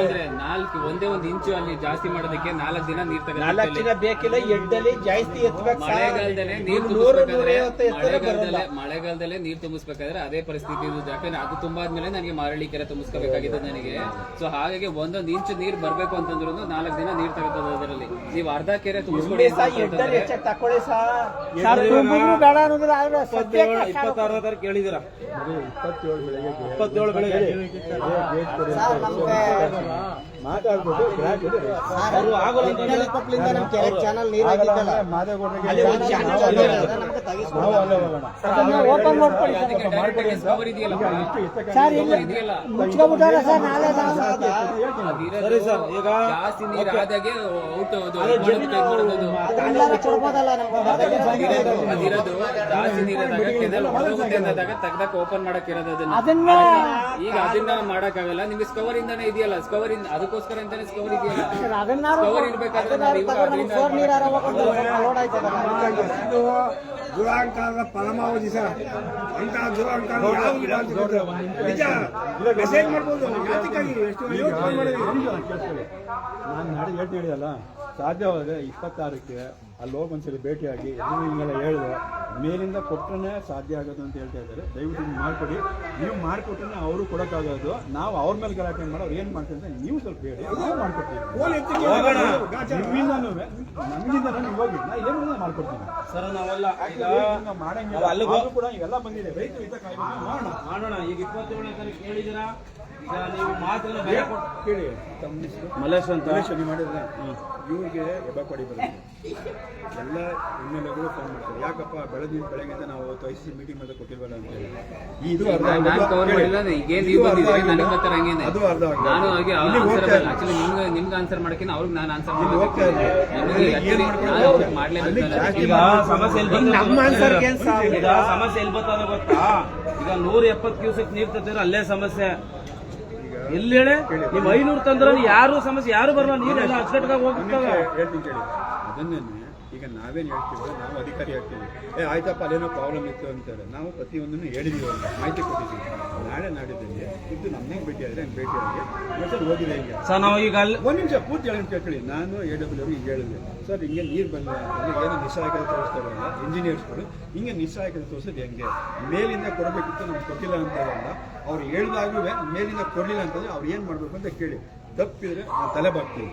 ಅಂದ್ರೆ ನಾಲ್ಕು ಒಂದೇ ಒಂದು ಇಂಚು ಅಲ್ಲಿ ಜಾಸ್ತಿ ಮಾಡೋದಕ್ಕೆ ನಾಲ್ಕು ದಿನ ನೀರ್ ನಾಲ್ಕು ತಗೊಂಡು ದಿನ ಬೇಕಿಲ್ಲ ಎಡ್ಡಲ್ಲಿ ಜಾಸ್ತಿ ಮಳೆಗಾಲದಲ್ಲಿ. ಮಳೆಗಾಲದಲ್ಲೇ ನೀರ್ ತುಂಬಿಸ್ಬೇಕಾದ್ರೆ ಮಳೆಗಾಲದಲ್ಲೇ ಮಳೆಗಾಲದಲ್ಲೇ ನೀರ್ ತುಂಬಿಸ್ಬೇಕಾದ್ರೆ ಅದೇ ಪರಿಸ್ಥಿತಿ ಇದು. ಯಾಕಂದ್ರೆ ಅದು ತುಂಬಾದ್ಮೇಲೆ ನನಗೆ ಮಾರಳ್ಳಿ ಕೆರೆ ತುಂಬಿಸ್ಕೋಬೇಕಾಗಿದೆ ನನಗೆ. ಸೊ ಹಾಗಾಗಿ ಒಂದೊಂದು ಇಂಚು ನೀರ್ ಬರ್ಬೇಕು ಅಂತಂದ್ರು ನಾಲ್ಕು ದಿನ ನೀರ್ ತಗೋತದ ಅದರಲ್ಲಿ. ನೀವು ಅರ್ಧ ಕೆರೆ ಹೆಚ್ಚಾಗಿ ತಕೊಳ್ಳಿ ಸರ್ ಬೇಡ. ತಾರೀಕು ಹೇಳಿದಿರ ಇಪ್ಪತ್ತೇಳು ಬೆಳಗ್ಗೆ ಇಪ್ಪತ್ತೇಳು ಬೆಳಿಗ್ಗೆ ಓಪನ್ ಮಾಡ್ಕೊಳ್ಳಿ ಅದಕ್ಕೆ ಸರ್ ಸರ್ ನಾಳೆ ಜಾಸ್ತಿ ಆಗ್ತದೆ, ಹೇಳ್ತೀನಿ. ಸರಿ ಸರ್ ಈಗ ಜಾಸ್ತಿ ನೀರ್ ಆದಾಗೆ ಔಟ್ ಕೊಡ್ಬೋದಲ್ಲ ಅದಿರೋದು ಜಾಸ್ತಿ ಓಪನ್ ಮಾಡಕ್ ಇರೋದು ಅದನ್ನ ಈಗ ಅದನ್ನ ಮಾಡಕ್ಕಾಗಲ್ಲ ನಿಮ್ಗೆ ಸ್ಕವರ್ ಇಂದಾನೆ ಇದೆಯಲ್ಲ ಸ್ಕವರ್ ಇಂದ ಅದಕ್ಕೋಸ್ಕರ ಅಂತಾನೆ ಸ್ಕವರ್ ಇದೆಯಲ್ಲ? ಅದನ್ನಾರು ಸ್ಕವರ್ ಇರ್ಬೇಕಾದ್ರೆ ನಾವು ಇವಾಗ ಅದರಿಂದ ಇದು ದುರಾಂಕಾರದ ಪರಮಾವಧಿ ಸರ್. ಅಂತ ದುರಾಂಕಾರ. ನಿಜ. ಮೆಸೇಜ್ ಮಾಡ್ಬೋದು. ಎಷ್ಟು ನಾನು ನಾಳೆ ಹೇಳ್ತೀನಿ ಹೇಳಿದಲ್ಲ ಸಾಧ್ಯವಾದರೆ ಇಪ್ಪತ್ತಾರಕ್ಕೆ ಅಲ್ಲಿ ಹೋಗಿ ಒಂದ್ಸರಿ ಭೇಟಿಯಾಗಿ ಎಲ್ಲ ಹಿಂಗೆಲ್ಲ ಹೇಳಿದ್ರು. ಮೇಲಿಂದ ಕೊಟ್ಟರೆ ಸಾಧ್ಯ ಆಗೋದು ಅಂತ ಹೇಳ್ತಾ ಇದ್ದಾರೆ. ದಯವಿಟ್ಟು ನೀವು ಮಾಡಿಕೊಡಿ. ನೀವು ಮಾಡಿಕೊಟ್ರೆ ಅವರು ಕೊಡೋಕ್ಕಾಗೋದು. ನಾವು ಅವ್ರ ಮೇಲೆ ಗಲಾಟೆ ಮಾಡೋ ಅವ್ರು ಏನು ಮಾಡ್ತೀವಿ ಅಂತ ನೀವು ಸ್ವಲ್ಪ ಹೇಳಿ. ನಾವು ಮಾಡ್ಕೊಡ್ತೀವಿ. ನಿಮ್ಮಿಂದನೂ ನಮ್ಮಿಂದ ನೀವು ಹೋಗಿ ನಾ ಏನು ಮಾಡ್ಕೊಡ್ತೀನಿ. ಸರ್ ನಾವೆಲ್ಲ ಈಗ ಮಾಡಂಗಿಲ್ಲ? ಅಲ್ಲಿಗೆ ಕೂಡ ಇವೆಲ್ಲ ಬಂದಿದೆ. ರೈತರು ಮಾಡೋಣ. ಮಾಡೋಣ. ಈಗ ಇಪ್ಪತ್ತೇಳನೇ ತಾರೀಕು ಹೇಳಿದಿರಾ ಕೇಳಿ. ಮಲೇಶ್ ಅಂತ? ಮಲೇಶ್ ನೀವು ಮಾಡಿದ್ರೆ ಇವ್ರಿಗೆ ಎಬಾಕೊಡಿ ಬರುತ್ತೆ. ಎಲ್ಲ ಎಂ ಎಲ್ ಎಗಳು ಫೋನ್ ಮಾಡ್ತಾರೆ. ಯಾಕಪ್ಪ ಬೆಳೆದಿನ ಬೆಳಗ್ಗೆ ನಾವು ಐಸಿ ಮೀಟಿಂಗ್ ಮಾಡಿ ಕೊಟ್ಟಿಲ್ವಲ್ಲ ಅಂತ ಹೇಳಿ. ಇದು ಅರ್ಧ ನಾನು ಅದು ಅರ್ಧ ಹಾಗೆ ಆಕ್ಚುಲಿ ನಿಮ್ಗೆ ನಿಮ್ಗೆ ಆನ್ಸರ್ ಅವ್ರಿಗೆ ನಾನು ಆನ್ಸರ್ ಸಮಸ್ಯೆ ಎಲ್ಲಿ ಗೊತ್ತಾ? ಈಗ ನೂರ ಎಪ್ಪತ್ತು ಕ್ಯೂಸೆಕ್ ನೀರ್ ಅಲ್ಲೇ ಸಮಸ್ಯೆ. ಎಲ್ಲಿ ಹೇಳಿ? ನಿಮ್ ಐನೂರು ತಂದ್ರೆ ಯಾರು ಸಮಸ್ಯೆ? ಯಾರು ಬರಲ್ಲ? ನೀರು ಎಲ್ಲ ಅಚ್ಚುಕಟ್ಟಾಗ ಕೇಳಿ. ಅದನ್ನೇ ಈಗ ನಾವೇನು ಹೇಳ್ತೀವಿ ನಾವು ಅಧಿಕಾರಿ ಆಗ್ತೀವಿ ಏ ಆಯ್ತಪ್ಪ ಅಲ್ಲೇನೋ ಪ್ರಾಬ್ಲಮ್ ಇತ್ತು ಅಂತೇಳಿ ನಾವು ಪ್ರತಿಯೊಂದನ್ನು ಹೇಳಿದೀವಿ ಅಂತ ಮಾಹಿತಿ ಕೊಟ್ಟಿದ್ದೀವಿ. ನಾಳೆ ನಾಡಿದ್ದಲ್ಲಿ ಇದು ನಮ್ಮನೆ ಭೇಟಿ ಆದರೆ ಹಂಗೆ ಭೇಟಿ ಆಗಿ ಮತ್ತೆ ಹೋಗಿದೆ ಹಿಂಗೆ. ಸರ್ ನಾವು ಈಗ ಅಲ್ಲಿ ಒಂದು ನಿಮಿಷ ಪೂರ್ತಿ ಹೇಳಿ ಕೇಳ್ಕೊಳ್ಳಿ. ನಾನು ಎ ಡಬ್ಲ್ಯೂ ಹಿಂಗೆ ಹೇಳಿದೆ ಸರ್ ಹಿಂಗೆ ನೀರು ಬಂದ ಅಂತಂದ್ರೆ ಏನೋ ನಿಸ್ಸಹಾಯಕತೆ ತೋರಿಸ್ತಾರಲ್ಲ ಇಂಜಿನಿಯರ್ಸ್ಗಳು ಹಿಂಗೆ ನಿಸ್ಸಹಾಯಕತೆ ತೋರಿಸೋದು ಹೆಂಗೆ? ಮೇಲಿಂದ ಕೊಡಬೇಕಿತ್ತು ನಮ್ಗೆ ಕೊಟ್ಟಿಲ್ಲ ಅಂತ ಹೇಳಲ್ಲ. ಅವ್ರು ಹೇಳಿದಾಗೂ ಮೇಲಿಂದ ಕೊಡಲಿಲ್ಲ ಅಂತಂದರೆ ಅವ್ರು ಏನು ಮಾಡಬೇಕು ಅಂತ ಕೇಳಿ. ತಪ್ಪಿದರೆ ನಾನು ತಲೆ ಬಾಗ್ತೀನಿ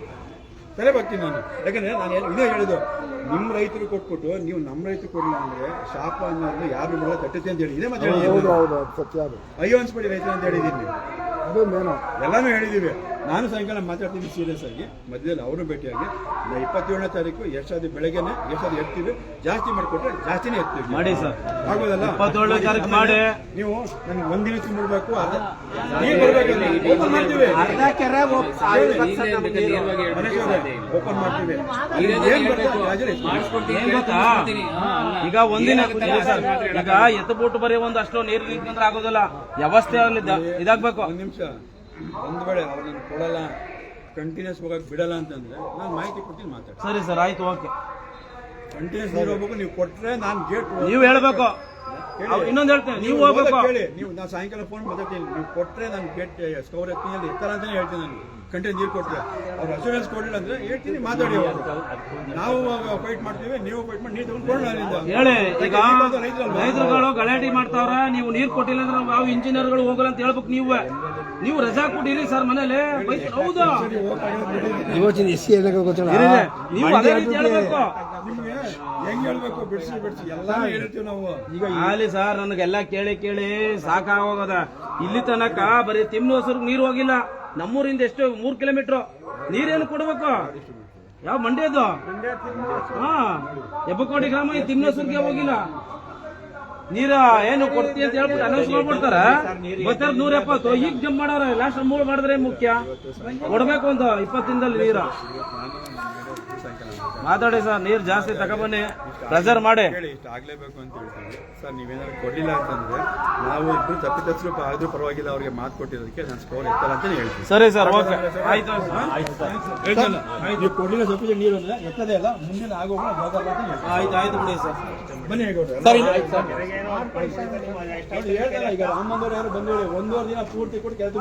ತಲೆ ಬರ್ತೀನಿ ನಾನು. ಯಾಕಂದ್ರೆ ನಾನು ಇದೇ ಇನ್ನೂ ಹೇಳಿದ್ದು ನಿಮ್ಮ ರೈತರು ಕೊಟ್ಬಿಟ್ಟು ನೀವು ನಮ್ಮ ರೈತರು ಕೊಡಲಿಲ್ಲ ಅಂದ್ರೆ ಶಾಪ ಅನ್ನೋದು ಯಾರು ಬಿಡಲ್ಲ ತಟ್ಟುತ್ತೆ ಅಂತ ಹೇಳಿ. ಇದೇ ಮತ್ತೆ ಹೌದು ಸತ್ಯ ಅದು. ಅಯ್ಯೋ ಅನ್ಸ್ಬಿಡಿ ರೈತರು ಅಂತ ಹೇಳಿದ್ದೀನಿ. ಅದು ಮೇನ. ಎಲ್ಲಾನು ಹೇಳಿದೀವಿ. ನಾನು ಸಾಯಂಕಾಲ ಮಾತಾಡ್ತೀನಿ ಸೀರಿಯಸ್ ಆಗಿ. ಮಧ್ಯದಲ್ಲಿ ಅವರು ಭೇಟಿಯಾಗಿ ನಾ ಇಪ್ಪತ್ತೇಳನೇ ತಾರೀಕು ಎಷ್ಟಾದ್ರು ಬೆಳಗ್ಗೆನೆ ಎಷ್ಟಾದ್ರು ಎತ್ತೀವಿ ಜಾಸ್ತಿ ಮಾಡಿಕೊಟ್ರೆ ಜಾಸ್ತಿನೇ ಎತ್ತೀವಿ ಮಾಡಿ ಸರ್. ಆಗೋದಲ್ಲ? ಇಪ್ಪತ್ತೇಳನೇ ತಾರೀಕು ಮಾಡಿ. ನೀವು ನನಗೆ ಒಂದಿನ ಮುಡ್ಬೇಕು ಓಪನ್ ಮಾಡ್ತೀವಿ. ಓಪನ್ ಮಾಡ್ತೀವಿ. ಅಲ್ಲಿ ಏನ್. ಈಗ ಒಂದಿನ ಸರ್, ಈಗ ಎತ್ತ ಎತ್ತಬಿಟ್ಟು ಬರೀ ಒಂದು ಅಷ್ಟು ನೀರು ನಿಂತ್ಕೊಂಡ್ರೆ ಆಗೋದಲ್ಲ. ವ್ಯವಸ್ಥೆ ಅಲ್ಲಿ ದ- ಇದಾಗ್ಬೇಕು. ಒಂದ್ ನಿಮಿಷ. ಒಂದ್ ವೇಳೆ ಅವ್ರು ಕೊಡಲ್ಲ ಕಂಟಿನ್ಯೂಸ್ ಹೋಗಕ್ಕೆ ಬಿಡಲ್ಲ ಅಂತಂದ್ರೆ ನಾನು ಮಾಹಿತಿ ಕೊಡ್ತೀನಿ ಮಾತಾಡಿ. ಸರಿ ಸರ್ ಆಯ್ತು ಓಕೆ. ಕಂಟಿನ್ಯೂಸ್ ನೀರು ಹೋಗ್ಬೇಕು ನೀವು ಕೊಟ್ಟರೆ ನಾನು ಗೇಟ್ ನೀವು ಹೇಳ್ಬೇಕು. ಇನ್ನೊಂದು ಹೇಳ್ತೇನೆ ನೀವು ಹೋಗ್ಬೇಕು. ಕೇಳಿ. ನೀವು ನಾನು ಸಾಯಂಕಾಲ ಫೋನ್ ಮಾತಾಡ್ತೀನಿ ನೀವು ಕೊಟ್ರೆ ನಾನು ಗೇಟ್ ಸ್ಕೌರ್ ಎತ್ತಿನಲ್ಲಿ ಎತ್ತರ ಅಂತಾನೆ ಹೇಳ್ತೀನಿ ನಾನು. ಕಂಟಿನ್ಯೂ ನೀರು ಕೊಟ್ರೆ. ಅವ್ರು ಅಶೂರೆನ್ಸ್ ಕೊಡಲಿಲ್ಲ ಅಂದ್ರೆ ಹೇಳ್ತೀನಿ ಮಾತಾಡಿ. ನಾವು ಫೈಟ್ ಮಾಡ್ತೀವಿ ನೀವು ಫೈಟ್ ಮಾಡಿ ನೀರು ತಗೊಂಡು ಹೇಳಿ ಈಗ? ರೈತರುಗಳು ಗಲಾಟೆ ಮಾಡ್ತಾವ್ರ ನೀವು ನೀರು ಕೊಟ್ಟಿಲ್ಲ ಅಂದ್ರೆ ನಾವು ಇಂಜಿನಿಯರ್ಗಳು ಹೋಗಲ್ಲ ಅಂತ ಹೇಳ್ಬೇಕು ನೀವು. ನೀವು ರಜಾ ಕೊಟ್ಟಿರಿ ಸರ್ ಮನೇಲಿ. ಹೌದು? ಹೌದಾ ಗೊತ್ತಿಲ್ಲ? ನೀವು ಅದೇ ರೀತಿ ಹೇಳ್ಬೇಕು. ನಿಮ್ಗೆ ಹೆಂಗ್ ಹೇಳ್ಬೇಕು? ಬಿಡಿಸಿ ಬಿಡಿಸಿ ಎಲ್ಲ ಹೇಳ್ತೀವಿ ನಾವು. ಈಗ ಅಲ್ಲಿ ಸರ್ ನನಗೆಲ್ಲ ಕೇಳಿ ಕೇಳಿ ಸಾಕಾಗೋಗದ. ಇಲ್ಲಿ ತನಕ ಬರೀ ತಿಮ್ನ ಹೊಸರು ನೀರು ಹೋಗಿಲ್ಲ. ನಮ್ಮೂರಿಂದ ಎಷ್ಟು ಮೂರ್ ಕಿಲೋಮೀಟರ್. ನೀರೇನು ಕೊಡ್ಬೇಕು? ಯಾವ ಮಂಡ್ಯದ್ದು? ಹಾ ಎಬ್ಬಕೋಡಿ ಗ್ರಾಮ ಈ ತಿಮ್ನಸೂರ್ಗೆ ಹೋಗಿಲ್ಲ. ನೀರ ಏನು ಕೊಡ್ತಿ ಅಂತ ಹೇಳ್ಬಿಟ್ಟು ಅನೌನ್ಸ್ ಮಾಡ್ಬಿಡ್ತಾರ. ಬರ್ತಾರ ನೂರ ಎಪ್ಪತ್ತು. ಈಗ ಜಂಪ್ ಮಾಡಾರ ಲಾಸ್ಟ್ ಮೂರು ಮಾಡಿದ್ರೆ ಮುಖ್ಯ. ಕೊಡ್ಬೇಕು ಅಂತ ಇಪ್ಪತ್ತಿಂದಲ್ಲಿ ನೀರ. ಮಾತಾಡಿ ಸರ್ ನೀರ್ ಜಾಸ್ತಿ ತಗೊಬನ್ನಿ. ಪ್ರೆಸರ್ ಮಾಡಿ. ಹೇಳಿ ಇಷ್ಟ ಆಗ್ಲೇಬೇಕು ಅಂತ ಹೇಳ್ತೀವಿ ಸರ್ ನೀವೇನಾದ್ರು ಕೊಡ್ಲಿಲ್ಲ ಅಂತಂದ್ರೆ ನಾವು ಇಬ್ರು ತಪ್ಪಿತಸ್ಥರು ಆದ್ರೂ ಪರವಾಗಿಲ್ಲ ಅವ್ರಿಗೆ ಮಾತು ಕೊಟ್ಟಿರೋದಕ್ಕೆ ನಾನು ಸ್ಕೋರ್ ಎತ್ತಲ್ಲ ಅಂತ ಹೇಳ್ತೀನಿ. ಸರಿ ಸರ್ ಓಕೆ. ಆಯ್ತು ನೀವು ಕೊಡ್ಲಿಲ್ಲ ಸಫಿಷಿಯಂಟ್ ನೀರು ಅಂದ್ರೆ ಎತ್ತದೇ ಅಲ್ಲ ಮುಂದಿನ ಆಗೋಗ ಹೋಗಲ್ಲ ಅಂತ ಹೇಳ್ತೀನಿ ಆಯ್ತು ಆಯ್ತು ಬಿಡಿ ಸರ್. ಬನ್ನಿ ಹೇಗೌಡ್ರೆ ಹೇಳ್ತಲ್ಲ ಈಗ ರಾಮಂದವ್ರು ಯಾರು ಬಂದು ಹೇಳಿ ಒಂದೂವರೆ ದಿನ ಪೂರ್ತಿ ಕೊಟ್ಟು ಕೆಲಸ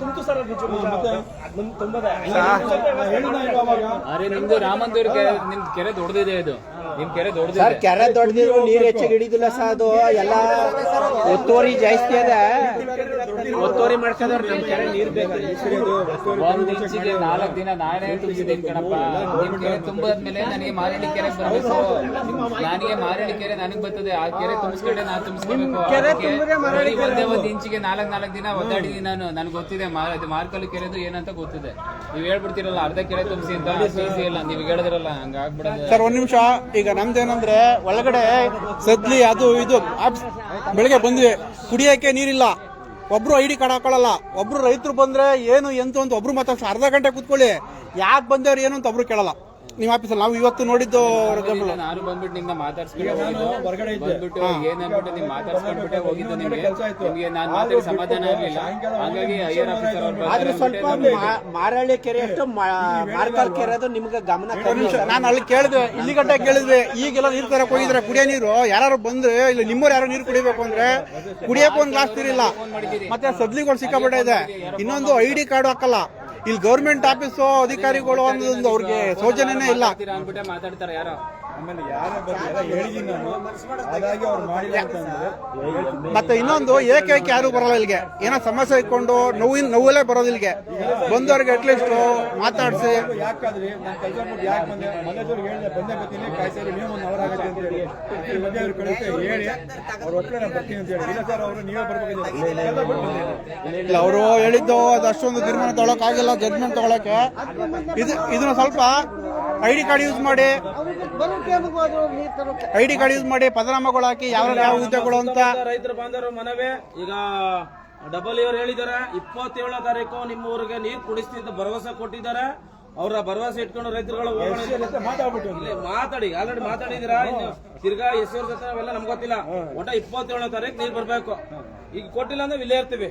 ತುಂಬಿತು ಸರ್ ಹೇಳಿದ ಅವಾಗ? ಅರೆ ನಿಮ್ದು ಕೆರೆ ನಿಮ್ ಕೆರೆ ದೊಡ್ಡದಿದೆ ಇದು. ನಿಮ್ ಕೆರೆ ದೊಡ್ಡದಿದೆ. ಕೆರೆ ದೊಡ್ಡದಿದ್ರು ನೀರ್ ಹೆಚ್ಚಿಗೆ ಹಿಡಿದಿಲ್ಲ ಸರ್ ಅದು ಎಲ್ಲ ಒತ್ತುವರಿ ಜಾಸ್ತಿ ಅದ. ಒತ್ತುವರಿ ಮಾಡ್ಕೊಂಡ್ರೆ ನಮ್ ಕೆರೆ ನೀರ್ ನಾಲ್ಕು ದಿನ ನಾನೇ ತುಂಬಿಸಿದ್ದೀನಿ ಕಣಪ್ಪ. ನಿಮ್ ಕೆರೆ ತುಂಬಾದ್ಮೇಲೆ ನನಗೆ ಮಾರಿಣಿ ಕೆರೆ ಬರಬೇಕು. ನನಗೆ ಮಾರಿಣಿ ಕೆರೆ ನನಗ್ ಬರ್ತದೆ. ಆ ಕೆರೆ ತುಂಬಿಸ್ಕೊಂಡೆ ನಾನು ತುಂಬಿಸ್ಕೊಬೇಕು. ಒಂದೇ ಒಂದ್ ಇಂಚಿಗೆ ನಾಲ್ಕ್ ನಾಲ್ಕ್ ದಿನ ಒದ್ದಾಡಿದೀನಿ ನಾನು. ನನ್ಗೆ ಗೊತ್ತಿದೆ ಮಾರ್ಕಲ್ಲಿ ಮಾರ್ಕಲ್ ಕೆರೆದು ಏನಂತ ಗೊತ್ತಿದೆ. ನೀವ್ ಹೇಳ್ಬಿಡ್ತಿರಲ್ಲ ಅರ್ಧ ಕೆರೆ ತುಂಬಿಸಿ ಅಂತ. ಇಲ್ಲ ನೀವ್ ಹೇಳಿದ್ರಲ್ಲ ಹಂಗ ಆಗ್ಬಿಡೋದು. ಸರ್ ಒಂದ್ ನಿಮಿಷ. ಈಗ ನಮ್ದೇನಂದ್ರೆ ಒಳಗಡೆ ಸದ್ಲಿ ಅದು ಇದು ಬೆಳಿಗ್ಗೆ ಬಂದ್ವಿ ಕುಡಿಯಕ್ಕೆ ನೀರಿಲ್ಲ. ಒಬ್ರು ಐ ಡಿ ಕಾರ್ಡ್ ಹಾಕೊಳ್ಳಲ್ಲ, ಒಬ್ರು ರೈತರು ಬಂದ್ರೆ ಏನು ಎಂತ ಅಂತ ಒಬ್ರು ಮಾತಾಡ್ಸ. ಅರ್ಧ ಗಂಟೆ ಕೂತ್ಕೊಳ್ಳಿ. ಯಾಕೆ ಬಂದವ್ರು ಏನು ಅಂತ ಒಬ್ರು ಕೇಳಲ್ಲ. ನಿಮ್ಮ ಆಫೀಸಲ್ಲಿ ನಾವು ಇವತ್ತು ನೋಡಿದ್ದು ಇಲ್ಲ, ನಾನು ಬಂದ್ಬಿಟ್ಟು ನಿಮ್ನ ಮಾತಾಡ್ಸ್ಕೊಂಡು ಹೋಗಿದ್ದು. ಹೊರಗಡೆ ಇದ್ದೆ. ಬಂದ್ಬಿಟ್ಟು ಏನ್ ಅನ್ಬಿಟ್ಟು ನಿಮ್ ಮಾತಾಡ್ಸ್ಕೊಂಡ್ಬಿಟ್ಟೆ ಹೋಗಿದ್ದು ನಿಮಗೆ? ನಿಮಗೆ ನಾನ್ ಮಾತಾಡಿ ಸಮಾಧಾನ ಆಗ್ಲಿಲ್ಲ ಹಾಗಾಗಿ ಹೈಯರ್ ಆಫೀಸರ್ ಅವ್ರು ಆದ್ರೆ ಸ್ವಲ್ಪ ಅಂದ್ಬಿಟ್ಟು ಮಾ- ಕೆರೆ ಅಷ್ಟು ಮಾರ್ಕಲ್ ಕೆರೆ ಅದು ನಿಮ್ಗೆ ಗಮನ ನಾನು ಅಲ್ಲಿ ಕೇಳಿದ್ವಿ ಇಲ್ಲಿ ಗಂಟೆ ಕೇಳಿದ್ವಿ. ಈಗೆಲ್ಲ ನೀರು ತರಕ್ ಹೋಗಿದ್ರೆ ಕುಡಿಯೋ ನೀರು ಯಾರು ಬಂದ್ರೆ ಇಲ್ಲಿ ನಿಮ್ಮವ್ರು ಯಾರು ನೀರು ಕುಡಿಬೇಕು ಅಂದ್ರೆ ಕುಡಿಯಕ್ಕೆ ಒಂದು ಗ್ಲಾಸ್ ನೀರಿಲ್ಲ. ಮತ್ತೆ ಸದ್ಲಿಗಳು ಸಿಕ್ಕಾಪಟ್ಟೆ ಇದೆ. ಇನ್ನೊಂದು ಐ ಡಿ ಕಾರ್ಡ್ ಹಾಕಲ್ಲ. ಇಲ್ಲಿ ಗೌರ್ಮೆಂಟ್ ಆಫೀಸು ಅಧಿಕಾರಿಗಳು ಅನ್ನೋದೊಂದು ಅವ್ರಿಗೆ ಸೌಜನ್ಯನೇ ಇಲ್ಲ. ಮಾತಾಡ್ತಾರೆ ಯಾರೋ. ಆಮೇಲೆ ಯಾರೇ ಬರ್ಲಿ ಹೇಳಿದೀನಿ ನಾನು. ಅದಾಗಿ ಅವ್ರು ಮಾಡಿಲ್ಲ ಅಂತಂದ್ರೆ ಮತ್ತೆ ಇನ್ನೊಂದು ಏಕೆ ಏಕೆ ಯಾರು ಬರಲ್ಲ ಇಲ್ಲಿಗೆ. ಏನೋ ಸಮಸ್ಯೆ ಇಟ್ಕೊಂಡು ನೋವಿನ ನೋವಲ್ಲೇ ಬರೋದು ಇಲ್ಲಿಗೆ. ಬಂದವ್ರಿಗೆ ಅಟ್ಲೀಸ್ಟ್ ಮಾತಾಡಿಸಿ. ಯಾಕಾದ್ರಿ? ನಾನು ಕೆಲಸ ಮಾಡಿ ಯಾಕೆ ಬಂದೆ? ಮನೇಜವ್ರಿಗೆ ಹೇಳಿದೆ ಬಂದೇ ಬರ್ತೀನಿ. ಕಾಯ್ತಾ ಇರಿ ನೀವು ಒಂದು ಅವರ್ ಆಗುತ್ತೆ ಅಂತ ಹೇಳಿ. ಈ ಬಗ್ಗೆ ಅವ್ರ ಕಳಿಸಿ ಹೇಳಿ. ಅವ್ರ ಒಟ್ಟರೆ ನಾನು ಬರ್ತೀನಿ ಅಂತ ಹೇಳಿ. ಇಲ್ಲ ಸರ್ ಅವರು ನೀವೇ ಇಲ್ಲ ಅವರು ಹೇಳಿದ್ದು ಅದು ಅಷ್ಟೊಂದು ತೀರ್ಮಾನ ತಗೊಳಕ್ ಆಗಿಲ್ಲ. ಜಡ್ಜ್ಮೆಂಟ್ ತಗೊಳಕ್ಕೆ. ಇದು ಇದನ್ನ ಸ್ವಲ್ಪ ಐ ಡಿ ಕಾರ್ಡ್ ಯೂಸ್ ಮಾಡಿ. ಐ ಡಿ ಕಾರ್ಡ್ ಯೂಸ್ ಮಾಡಿ ಪದನಾಮಗಳು ಹಾಕಿ ಯಾವ ಯಾವ ಹುದ್ದೆಗಳು ಅಂತ. ರೈತರ ಬಾಂಧವರು ಮನವೇ. ಈಗ ಡಬಲ್ ಇವರು ಹೇಳಿದ್ದಾರೆ. ಇಪ್ಪತ್ತೇಳನೇ ತಾರೀಕು ನಿಮ್ಮ ಊರಿಗೆ ನೀರು ಕುಡಿಸ್ತಿದ್ದ ಭರವಸೆ ಕೊಟ್ಟಿದ್ದಾರೆ. ಅವರ ಭರವಸೆ ಇಟ್ಕೊಂಡು ರೈತರುಗಳು ಹೋಗೋಣ. ಮಾತಾಡ್ಬಿಟ್ಟು ಇಲ್ಲಿ ಮಾತಾಡಿ ಆಲ್ರೆಡಿ ಮಾತಾಡಿದಿರಾ ತಿರ್ಗಾ ಎಸ್ ಜೊತೆ ಅವೆಲ್ಲ ನಮ್ಗೆ ಗೊತ್ತಿಲ್ಲ. ಒಟ್ಟ ಇಪ್ಪತ್ತೇಳನೇ ತಾರೀಕು ನೀರು ಬರ್ಬೇಕು. ಈಗ ಕೊಟ್ಟಿಲ್ಲ ಅಂದ್ರೆ ಇಲ್ಲೇ ಇರ್ತೀವಿ.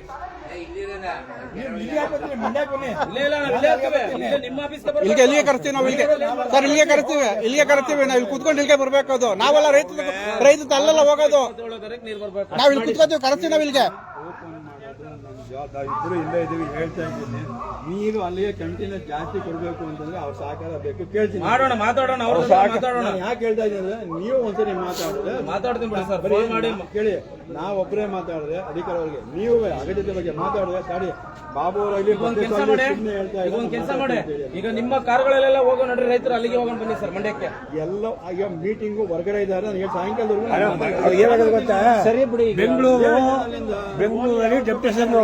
ಇಲ್ಲಿಗೆ ಇಲ್ಲಿಗೆ ಕರೆಸ್ತೀವಿ ನಾವು ಇಲ್ಲಿಗೆ. ಸರ್ ಇಲ್ಲಿಗೆ ಕರೆಸ್ತೀವಿ. ಇಲ್ಲಿಗೆ ಕರೆಸ್ತೀವಿ. ನಾವು ಇಲ್ಲಿ ಕುತ್ಕೊಂಡು ಇಲ್ಲಿಗೆ ಬರ್ಬೇಕು ಅದು. ನಾವೆಲ್ಲ ರೈತ ರೈತ ಅಲ್ಲೆಲ್ಲ ಹೋಗೋದು. ನಾವು ತಾರೀಕು ನೀರು ಬರ್ಬೇಕು. ನಾವ್ ಇಲ್ಲಿ ಕುತ್ಕೋತೀವಿ ಕರೆಸ್ತೀವಿ ನಾವು ಇಲ್ಲಿಗೆ. ಇಲ್ಲೇ ಇದೀವಿ ಹೇಳ್ತಾ ಇದ್ದೀನಿ. ನೀರು ಅಲ್ಲಿಗೆ ಕಂಟಿನ್ಯೂಸ್ ಜಾಸ್ತಿ ಕೊಡಬೇಕು ಅಂತಂದ್ರೆ ಅವ್ರ ಸಹಕಾರ ಬೇಕು. ಕೇಳ್ತೀನಿ. ಮಾಡೋಣ ಮಾತಾಡೋಣ ಅವ್ರ ಜೊತೆ ಮಾತಾಡೋಣ. ಯಾಕೆ ಹೇಳ್ತಾ ಇದ್ದೀನಿ ಅಂದ್ರೆ ನೀವು ಒಂದ್ಸರಿ ಮಾತಾಡಿದ್ರೆ ಮಾತಾಡ್ತೀನಿ ಬಿಡಿ ಸರ್ ಬರೀ ಮಾಡಿ. ಕೇಳಿ ನಾವೊಬ್ಬರೇ ಮಾತಾಡಿದ್ರೆ ಅಧಿಕಾರವರಿಗೆ ನೀವು ಅಗತ್ಯತೆ ಬಗ್ಗೆ ಮಾತಾಡಿದ್ರೆ ಸಾರಿ ಬಾಬು ಅವರಲ್ಲಿ ಈಗ ಒಂದ್ ಕೆಲಸ ಮಾಡಿ. ಈಗ ಒಂದ್ ಕೆಲಸ ಮಾಡಿ. ಈಗ ನಿಮ್ಮ ಕಾರ್ಗಳಲ್ಲೆಲ್ಲ ಹೋಗೋ ನೋಡ್ರಿ ರೈತರು ಅಲ್ಲಿಗೆ ಹೋಗೋಣ ಬನ್ನಿ ಸರ್ ಮಂಡ್ಯಕ್ಕೆ. ಎಲ್ಲ ಈಗ ಮೀಟಿಂಗು ಹೊರಗಡೆ ಇದ್ದಾರೆ. ನನಗೆ ಸಾಯಂಕಾಲದವರೆಗೂ ಏನಾಗೋದು ಗೊತ್ತಾ? ಸರಿ ಬಿಡಿ ಬೆಂಗಳೂರು ಬೆಂಗಳೂರಲ್ಲಿ ಡೆಪ್ಯೂಟೇಷನ್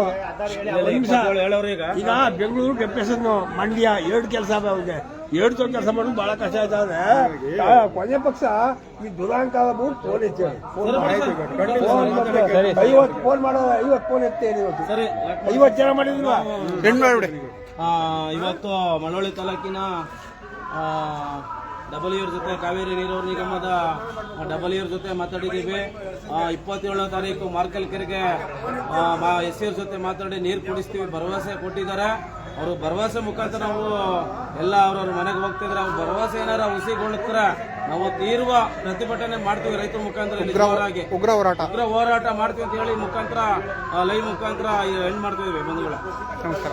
ಹೇಳೋರು ಈಗ. ಈಗ ಬೆಂಗಳೂರು ಡೆಪ್ಟೇಷನ್ ಮಂಡ್ಯ ಎರಡು ಕೆಲಸ ಅವ್ರಿಗೆ. ಎರಡು ಕೆಲಸ ಮಾಡೋದು ಬಹಳ ಕಷ್ಟ ಆಯ್ತು ಆ, ಕೊನೆ ಪಕ್ಷ ಈ ದುರಾಂಕ ಫೋನ್ ಎತ್ತಿ ಐವತ್ತು ಫೋನ್ ಮಾಡೋ ಐವತ್ತು ಫೋನ್ ಎತ್ತೇನೆ ಇವತ್ತು. ಸರಿ. ಐವತ್ತು ಜನ ಮಾಡಿದ್ವಾ ಎಂಡ್ ಮಾಡ್ಬಿಡಿ. ಆ, ಇವತ್ತು ಮಳವಳ್ಳಿ ತಾಲೂಕಿನ ಡಬಲ್ ಇಯರ್ ಜೊತೆ ಕಾವೇರಿ ನೀರಾವರಿ ನಿಗಮದ ಡಬಲ್ ಇಯರ್ ಜೊತೆ ಮಾತಾಡಿದ್ದೀವಿ. ಆ, ಇಪ್ಪತ್ತೇಳನೇ ತಾರೀಕು ಮಾರ್ಕಲ್ ಕೆರೆಗೆ ಎಸ್ ಇಯರ್ ಜೊತೆ ಮಾತಾಡಿ ನೀರು ಕುಡಿಸ್ತೀವಿ ಭರವಸೆ ಕೊಟ್ಟಿದ್ದಾರೆ. ಅವರು ಭರವಸೆ ಮುಖಾಂತರ ನಾವು ಎಲ್ಲ ಅವ್ರವ್ರ ಮನೆಗೆ ಹೋಗ್ತಿದ್ರೆ ಅವ್ರ ಭರವಸೆ ಏನಾರ ಹುಸಿಗೊಳ್ತರ ನಾವು ತೀರ್ವ ಪ್ರತಿಭಟನೆ ಮಾಡ್ತೀವಿ ರೈತರ ಮುಖಾಂತರ ಉಗ್ರ ಹೋರಾಟ. ಉಗ್ರ ಹೋರಾಟ ಮಾಡ್ತೀವಿ ಅಂತ ಹೇಳಿ ಮುಖಾಂತರ ಲೈವ್ ಮುಖಾಂತರ ಎಂಡ್ ಮಾಡ್ತಿದ್ವಿ ಬಂಧುಗಳ. ನಮಸ್ಕಾರ.